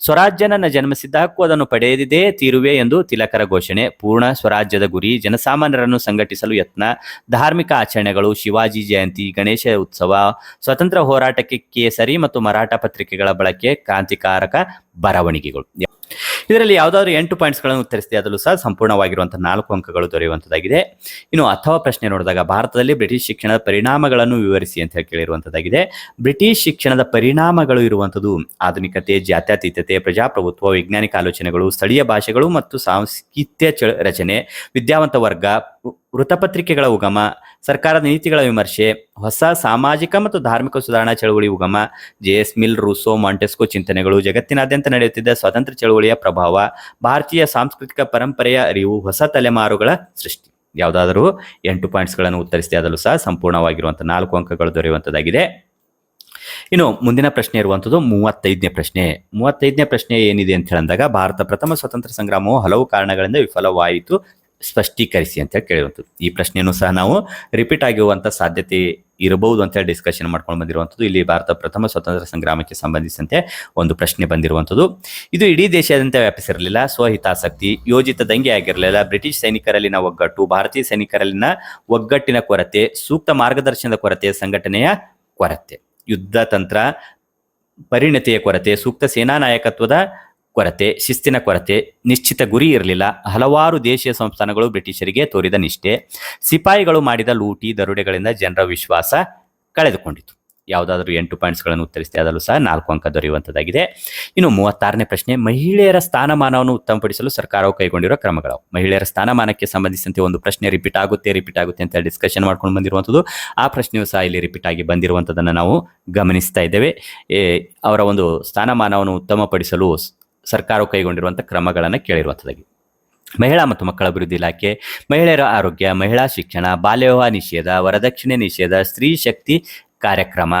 ಸ್ವರಾಜ್ಯ ನನ್ನ ಹಕ್ಕು ಅದನ್ನು ಪಡೆಯದಿದೇ, ತೀರುವೆ ಎಂದು ತಿಲಕರ ಘೋಷಣೆ. ಪೂರ್ಣ ಸ್ವರಾಜ್ಯದ ಗುರಿ, ಜನಸಾಮಾನ್ಯರನ್ನು ಸಂಘಟಿಸಲು ಯತ್ನ. ಧಾರ್ಮಿಕ ಆಚರಣೆಗಳು, ಶಿವಾಜಿ ಜಯಂತಿ, ಗಣೇಶ ಉತ್ಸವ, ಸ್ವತಂತ್ರ ಹೋರಾಟಕ್ಕೆ ಕೇಸರಿ ಮತ್ತು ಮರಾಠ ಪತ್ರಿಕೆಗಳ ಬಳಕೆ, ಕ್ರಾಂತಿಕಾರಕ ಬರವಣಿಗೆಗಳು. ಇದರಲ್ಲಿ ಯಾವುದಾದ್ರು ಎಂಟು ಪಾಯಿಂಟ್ಸ್ಗಳನ್ನು ಉತ್ತರಿಸಿದೆ ಅದರಲ್ಲೂ ಸಹ ಸಂಪೂರ್ಣವಾಗಿರುವಂತಹ ನಾಲ್ಕು ಅಂಕಗಳು ದೊರೆಯುವಂಥದ್ದಾಗಿದೆ. ಇನ್ನು ಅಥವಾ ಪ್ರಶ್ನೆ ನೋಡಿದಾಗ ಭಾರತದಲ್ಲಿ ಬ್ರಿಟಿಷ್ ಶಿಕ್ಷಣದ ಪರಿಣಾಮಗಳನ್ನು ವಿವರಿಸಿ ಅಂತ ಹೇಳಿ ಕೇಳಿರುವಂಥದ್ದಾಗಿದೆ. ಬ್ರಿಟಿಷ್ ಶಿಕ್ಷಣದ ಪರಿಣಾಮಗಳು ಇರುವಂಥದ್ದು ಆಧುನಿಕತೆ, ಜಾತ್ಯತೀತತೆ, ಪ್ರಜಾಪ್ರಭುತ್ವ, ವೈಜ್ಞಾನಿಕ ಆಲೋಚನೆಗಳು, ಸ್ಥಳೀಯ ಭಾಷೆಗಳು ಮತ್ತು ಸಾಂಸ್ಕೃತ್ಯ ರಚನೆ, ವಿದ್ಯಾವಂತ ವರ್ಗ ವೃತ್ತಪತ್ರಿಕೆಗಳ ಉಗಮ ಸರ್ಕಾರದ ನೀತಿಗಳ ವಿಮರ್ಶೆ, ಹೊಸ ಸಾಮಾಜಿಕ ಮತ್ತು ಧಾರ್ಮಿಕ ಸುಧಾರಣಾ ಚಳವಳಿ ಉಗಮ, J S Mill, Rousseau, Montesquieu ಚಿಂತನೆಗಳು ಜಗತ್ತಿನಾದ್ಯಂತ ನಡೆಯುತ್ತಿದ್ದ ಸ್ವಾತಂತ್ರ್ಯ ಚಳವಳಿಯ ಪ್ರಭಾವ, ಭಾರತೀಯ ಸಾಂಸ್ಕೃತಿಕ ಪರಂಪರೆಯ ಅರಿವು, ಹೊಸ ತಲೆಮಾರುಗಳ ಸೃಷ್ಟಿ. ಯಾವುದಾದರೂ ಎಂಟು ಪಾಯಿಂಟ್ಸ್ಗಳನ್ನು ಉತ್ತರಿಸಿದೆ ಅದರಲ್ಲೂ ಸಹ ಸಂಪೂರ್ಣವಾಗಿರುವಂಥ ನಾಲ್ಕು ಅಂಕಗಳು ದೊರೆಯುವಂಥದ್ದಾಗಿದೆ ಇನ್ನು ಮುಂದಿನ ಪ್ರಶ್ನೆ ಇರುವಂಥದ್ದು ಮೂವತ್ತೈದನೇ ಪ್ರಶ್ನೆ. ಮೂವತ್ತೈದನೇ ಪ್ರಶ್ನೆ ಏನಿದೆ ಅಂತ ಹೇಳಿದಾಗ ಭಾರತ ಪ್ರಥಮ ಸ್ವತಂತ್ರ ಸಂಗ್ರಾಮವು ಹಲವು ಕಾರಣಗಳಿಂದ ವಿಫಲವಾಯಿತು. ಸ್ಪಷ್ಟೀಕರಿಸಿ ಅಂತ ಹೇಳಿ ಕೇಳಿರುವಂಥದ್ದು ಈ ಪ್ರಶ್ನೆಯನ್ನು ಸಹ ನಾವು ರಿಪೀಟ್ ಆಗಿರುವಂಥ ಸಾಧ್ಯತೆ ಇರಬಹುದು ಅಂತ ಡಿಸ್ಕಷನ್ ಮಾಡ್ಕೊಂಡು ಬಂದಿರುವಂಥದ್ದು. ಇಲ್ಲಿ ಭಾರತ ಪ್ರಥಮ ಸ್ವತಂತ್ರ ಸಂಗ್ರಾಮಕ್ಕೆ ಸಂಬಂಧಿಸಿದಂತೆ ಒಂದು ಪ್ರಶ್ನೆ ಬಂದಿರುವಂಥದ್ದು. ಇದು ಇಡೀ ದೇಶಾದ್ಯಂತ ವ್ಯಾಪಿಸಿರಲಿಲ್ಲ. ಸ್ವಹಿತಾಸಕ್ತಿ ಯೋಜಿತ ದಂಗೆ ಆಗಿರಲಿಲ್ಲ. ಬ್ರಿಟಿಷ್ ಸೈನಿಕರಲ್ಲಿನ ಒಗ್ಗಟ್ಟು, ಭಾರತೀಯ ಸೈನಿಕರಲ್ಲಿನ ಒಗ್ಗಟ್ಟಿನ ಕೊರತೆ, ಸೂಕ್ತ ಮಾರ್ಗದರ್ಶನದ ಕೊರತೆ, ಸಂಘಟನೆಯ ಕೊರತೆ. ಯುದ್ಧ ತಂತ್ರ ಪರಿಣತಿಯ ಕೊರತೆ, ಸೂಕ್ತ ಸೇನಾ ನಾಯಕತ್ವದ ಕೊರತೆ, ಶಿಸ್ತಿನ ಕೊರತೆ, ನಿಶ್ಚಿತ ಗುರಿ ಇರಲಿಲ್ಲ. ಹಲವಾರು ದೇಶೀಯ ಸಂಸ್ಥಾನಗಳು ಬ್ರಿಟಿಷರಿಗೆ ತೋರಿದ ನಿಷ್ಠೆ. ಸಿಪಾಯಿಗಳು ಮಾಡಿದ ಲೂಟಿ ದರೋಡೆಗಳಿಂದ ಜನರ ವಿಶ್ವಾಸ ಕಳೆದುಕೊಂಡಿತು. ಯಾವುದಾದ್ರೂ ಎಂಟು ಪಾಯಿಂಟ್ಸ್ಗಳನ್ನು ಉತ್ತರಿಸಿದೆ, ಅದರಲ್ಲೂ ಸಹ ನಾಲ್ಕು ಅಂಕ ದೊರೆಯುವಂಥದ್ದಾಗಿದೆ. ಇನ್ನು ಮೂವತ್ತಾರನೇ ಪ್ರಶ್ನೆ, ಮಹಿಳೆಯರ ಸ್ಥಾನಮಾನವನ್ನು ಉತ್ತಮಪಡಿಸಲು ಸರ್ಕಾರವು ಕೈಗೊಂಡಿರುವ ಕ್ರಮಗಳು. ಮಹಿಳೆಯರ ಸ್ಥಾನಮಾನಕ್ಕೆ ಸಂಬಂಧಿಸಿದಂತೆ ಒಂದು ಪ್ರಶ್ನೆ ರಿಪೀಟ್ ಆಗುತ್ತೆ ರಿಪೀಟ್ ಆಗುತ್ತೆ ಅಂತ ಡಿಸ್ಕಷನ್ ಮಾಡ್ಕೊಂಡು ಬಂದಿರುವಂಥದ್ದು. ಆ ಪ್ರಶ್ನೆಯು ಸಹ ಇಲ್ಲಿ ರಿಪೀಟ್ ಆಗಿ ಬಂದಿರುವಂಥದ್ದನ್ನು ನಾವು ಗಮನಿಸ್ತಾ ಇದ್ದೇವೆ. ಅವರ ಒಂದು ಸ್ಥಾನಮಾನವನ್ನು ಉತ್ತಮಪಡಿಸಲು ಸರ್ಕಾರವು ಕೈಗೊಂಡಿರುವಂಥ ಕ್ರಮಗಳನ್ನು ಕೇಳಿರುವಂಥದ್ದಾಗಿ. ಮಹಿಳಾ ಮತ್ತು ಮಕ್ಕಳ ಅಭಿವೃದ್ಧಿ ಇಲಾಖೆ, ಮಹಿಳೆಯರ ಆರೋಗ್ಯ, ಮಹಿಳಾ ಶಿಕ್ಷಣ ಬಾಲ್ಯ ವಿವಾಹ ನಿಷೇಧ, ವರದಕ್ಷಿಣೆ ನಿಷೇಧ, ಸ್ತ್ರೀ ಶಕ್ತಿ ಕಾರ್ಯಕ್ರಮ,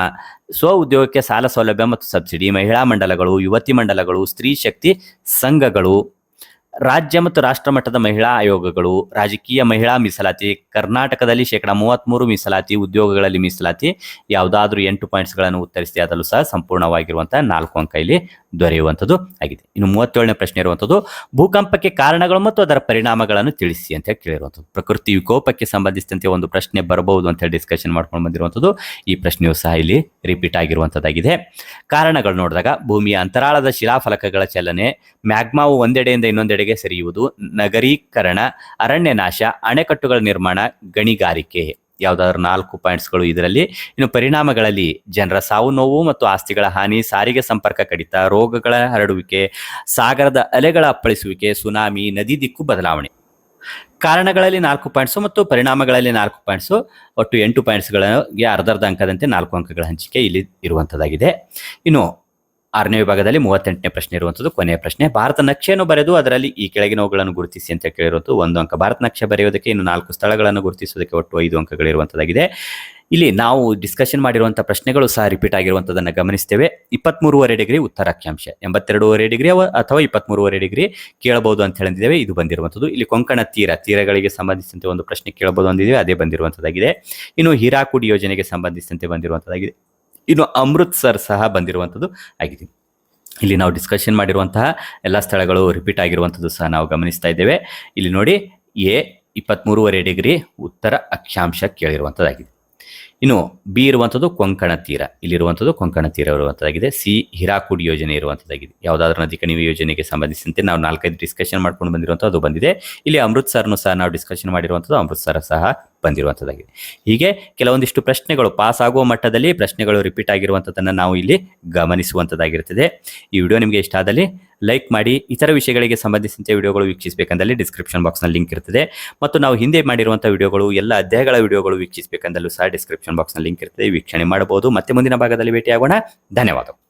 ಸ್ವ ಉದ್ಯೋಗಕ್ಕೆ ಸಾಲ ಸೌಲಭ್ಯ ಮತ್ತು ಸಬ್ಸಿಡಿ, ಮಹಿಳಾ ಮಂಡಲಗಳು, ಯುವತಿ ಮಂಡಲಗಳು, ಸ್ತ್ರೀ ಶಕ್ತಿ ಸಂಘಗಳು ರಾಜ್ಯ ಮತ್ತು ರಾಷ್ಟ್ರ ಮಟ್ಟದ ಮಹಿಳಾ ಆಯೋಗಗಳು, ರಾಜಕೀಯ ಮಹಿಳಾ ಮೀಸಲಾತಿ, ಕರ್ನಾಟಕದಲ್ಲಿ ಶೇಕಡ ಮೂವತ್ತ್ಮೂರು ಮೀಸಲಾತಿ, ಉದ್ಯೋಗಗಳಲ್ಲಿ ಮೀಸಲಾತಿ, ಯಾವುದಾದ್ರೂ ಎಂಟು ಪಾಯಿಂಟ್ಸ್ಗಳನ್ನು ಉತ್ತರಿಸಿ ಅದರಲ್ಲೂ ಸಹ ಸಂಪೂರ್ಣವಾಗಿರುವಂತಹ ನಾಲ್ಕು ಅಂಕ ಇಲ್ಲಿ ದೊರೆಯುವಂಥದ್ದು ಆಗಿದೆ. ಇನ್ನು ಮೂವತ್ತೇಳನೇ ಪ್ರಶ್ನೆ ಇರುವಂಥದ್ದು, ಭೂಕಂಪಕ್ಕೆ ಕಾರಣಗಳು ಮತ್ತು ಅದರ ಪರಿಣಾಮಗಳನ್ನು ತಿಳಿಸಿ ಅಂತ ಹೇಳಿ ಕೇಳಿರುವಂಥದ್ದು. ಪ್ರಕೃತಿ ವಿಕೋಪಕ್ಕೆ ಸಂಬಂಧಿಸಿದಂತೆ ಒಂದು ಪ್ರಶ್ನೆ ಬರಬಹುದು ಅಂತ ಹೇಳಿ ಡಿಸ್ಕಷನ್ ಮಾಡ್ಕೊಂಡು ಬಂದಿರುವಂಥದ್ದು, ಈ ಪ್ರಶ್ನೆಯು ಸಹ ಇಲ್ಲಿ ರಿಪೀಟ್ ಆಗಿರುವಂಥದ್ದಾಗಿದೆ. ಕಾರಣಗಳು ನೋಡಿದಾಗ, ಭೂಮಿಯ ಅಂತರಾಳದ ಶಿಲಾಫಲಕಗಳ ಚಲನೆ, ಮ್ಯಾಗ್ಮಾವು ಒಂದೆಡೆಯಿಂದ ಇನ್ನೊಂದೆಡೆಗೆ ಸರಿಯುವುದು ನಗರೀಕರಣ ಅರಣ್ಯ ನಾಶ ಅಣೆಕಟ್ಟುಗಳ ನಿರ್ಮಾಣ, ಗಣಿಗಾರಿಕೆ. ಯಾವುದಾದ್ರು ನಾಲ್ಕು ಪಾಯಿಂಟ್ಸ್ಗಳು ಇದರಲ್ಲಿ. ಇನ್ನು ಪರಿಣಾಮಗಳಲ್ಲಿ ಜನರ ಸಾವು ನೋವು ಮತ್ತು ಆಸ್ತಿಗಳ ಹಾನಿ, ಸಾರಿಗೆ ಸಂಪರ್ಕ ಕಡಿತ, ರೋಗಗಳ ಹರಡುವಿಕೆ, ಸಾಗರದ ಅಲೆಗಳ ಅಪ್ಪಳಿಸುವಿಕೆ, ಸುನಾಮಿ, ನದಿ ದಿಕ್ಕು ಬದಲಾವಣೆ. ಕಾರಣಗಳಲ್ಲಿ ನಾಲ್ಕು ಪಾಯಿಂಟ್ಸು ಮತ್ತು ಪರಿಣಾಮಗಳಲ್ಲಿ ನಾಲ್ಕು ಪಾಯಿಂಟ್ಸು ಒಟ್ಟು ಎಂಟು ಪಾಯಿಂಟ್ಸ್ಗಳಿಗೆ ಅರ್ಧ ಅರ್ಧ ಅಂಕದಂತೆ ನಾಲ್ಕು ಅಂಕಗಳ ಹಂಚಿಕೆ ಇಲ್ಲಿ ಇರುವಂಥದ್ದಾಗಿದೆ ಇನ್ನು ಆರನೇ ವಿಭಾಗದಲ್ಲಿ ಮೂವತ್ತೆಂಟನೇ ಪ್ರಶ್ನೆ ಇರುವಂಥದ್ದು, ಕೊನೆಯ ಪ್ರಶ್ನೆ. ಭಾರತ ನಕ್ಷೆಯನ್ನು ಬರೆದು ಅದರಲ್ಲಿ ಈ ಕೆಳಗಿನವುಗಳನ್ನು ಗುರುತಿಸಿ ಅಂತ ಕೇಳಿರುವಂಥದ್ದು ಒಂದು ಅಂಕ. ಭಾರತ ನಕ್ಷೆ ಬರೆಯೋದಕ್ಕೆ ಇನ್ನು ನಾಲ್ಕು ಸ್ಥಳಗಳನ್ನು ಗುರುತಿಸುವುದಕ್ಕೆ ಒಟ್ಟು ಐದು ಅಂಕಗಳಿರುವಂಥದ್ದಾಗಿದೆ ಇಲ್ಲಿ ನಾವು ಡಿಸ್ಕಷನ್ ಮಾಡಿರುವಂಥ ಪ್ರಶ್ನೆಗಳು ಸಹ ರಿಪೀಟ್ ಆಗಿರುವಂಥದ್ದನ್ನು ಗಮನಿಸ್ತೇವೆ. ಇಪ್ಪತ್ಮೂರುವರೆ ಡಿಗ್ರಿ ಉತ್ತರ ಅಕ್ಷಾಂಶ ಎಂಬತ್ತೆರಡೂವರೆ ಡಿಗ್ರಿ ಅಥವಾ ಇಪ್ಪತ್ಮೂರುವರೆ ಡಿಗ್ರಿ ಕೇಳಬಹುದು ಅಂತ ಹೇಳಿದ್ದೇವೆ. ಇದು ಬಂದಿರುವಂಥದ್ದು. ಇಲ್ಲಿ ಕೊಂಕಣ ತೀರ, ತೀರಗಳಿಗೆ ಸಂಬಂಧಿಸಿದಂತೆ ಒಂದು ಪ್ರಶ್ನೆ ಕೇಳಬಹುದು ಅಂದಿದ್ದೇವೆ. ಅದೇ ಬಂದಿರುವಂಥದ್ದಾಗಿದೆ. ಇನ್ನು ಹೀರಾಕುಡಿ ಯೋಜನೆಗೆ ಸಂಬಂಧಿಸಿದಂತೆ ಬಂದಿರುವಂಥದ್ದಾಗಿದೆ. ಇನ್ನು ಅಮೃತ್ಸರ್ ಸಹ ಬಂದಿರುವಂಥದ್ದು ಆಗಿದೆ. ಇಲ್ಲಿ ನಾವು ಡಿಸ್ಕಷನ್ ಮಾಡಿರುವಂತಹ ಎಲ್ಲ ಸ್ಥಳಗಳು ರಿಪೀಟ್ ಆಗಿರುವಂಥದ್ದು ಸಹ ನಾವು ಗಮನಿಸ್ತಾ ಇದ್ದೇವೆ. ಇಲ್ಲಿ ನೋಡಿ ಎ ಇಪ್ಪತ್ತ್ಮೂರುವರೆ ಡಿಗ್ರಿ ಉತ್ತರ ಅಕ್ಷಾಂಶ ಕೇಳಿರುವಂಥದ್ದಾಗಿದೆ. ಇನ್ನು ಬಿ ಇರುವಂಥದ್ದು ಕೊಂಕಣ ತೀರ ಇಲ್ಲಿರುವಂಥದ್ದು ಕೊಂಕಣ ತೀರ ಇರುವಂಥದ್ದಾಗಿದೆ. ಸಿ ಹಿರಾಕುಡಿ ಯೋಜನೆ ಇರುವಂಥದ್ದಾಗಿದೆ. ಯಾವುದಾದ್ರೂ ನದಿ ಕಣಿವೆ ಯೋಜನೆಗೆ ಸಂಬಂಧಿಸಿದಂತೆ ನಾವು ನಾಲ್ಕೈದು ಡಿಸ್ಕಷನ್ ಮಾಡ್ಕೊಂಡು ಬಂದಿರುವಂಥದ್ದು ಬಂದಿದೆ. ಇಲ್ಲಿ ಅಮೃತ್ಸರ್ನು ಸಹ ನಾವು ಡಿಸ್ಕಷನ್ ಮಾಡಿರುವಂಥದ್ದು ಅಮೃತ್ಸರ ಸಹ ಬಂದಿರುವಂಥದ್ದಾಗಿದೆ. ಹೀಗೆ ಕೆಲವೊಂದಿಷ್ಟು ಪ್ರಶ್ನೆಗಳು ಪಾಸ್ ಆಗುವ ಮಟ್ಟದಲ್ಲಿ ಪ್ರಶ್ನೆಗಳು ರಿಪೀಟ್ ಆಗಿರುವಂಥದ್ದನ್ನು ನಾವು ಇಲ್ಲಿ ಗಮನಿಸುವಂಥದ್ದಾಗಿರ್ತದೆ ಈ ವಿಡಿಯೋ ನಿಮಗೆ ಇಷ್ಟ ಆದಲ್ಲಿ ಲೈಕ್ ಮಾಡಿ, ಇತರ ವಿಷಯಗಳಿಗೆ ಸಂಬಂಧಿಸಿದಂತೆ ವಿಡಿಯೋಗಳು ವೀಕ್ಷಿಸಬೇಕಂದಲ್ಲಿ ಡಿಸ್ಕ್ರಿಪ್ಷನ್ ಬಾಕ್ಸ್ನಲ್ಲಿ ಲಿಂಕ್ ಇರ್ತದೆ ಮತ್ತು ನಾವು ಹಿಂದೆ ಮಾಡಿರುವಂಥ ವಿಡಿಯೋಗಳು ಎಲ್ಲ ಅಧ್ಯಾಯಗಳ ವಿಡಿಯೋಗಳು ವೀಕ್ಷಿಸಬೇಕಂದಲ್ಲೂ ಸಹ ಡಿಸ್ಕ್ರಿಪ್ಷನ್ ಬಾಕ್ಸ್ನಲ್ಲಿ ಲಿಂಕ್ ಇರ್ತದೆ ವೀಕ್ಷಣೆ ಮಾಡಬಹುದು. ಮತ್ತೆ ಮುಂದಿನ ಭಾಗದಲ್ಲಿ ಭೇಟಿಯಾಗೋಣ. ಧನ್ಯವಾದಗಳು.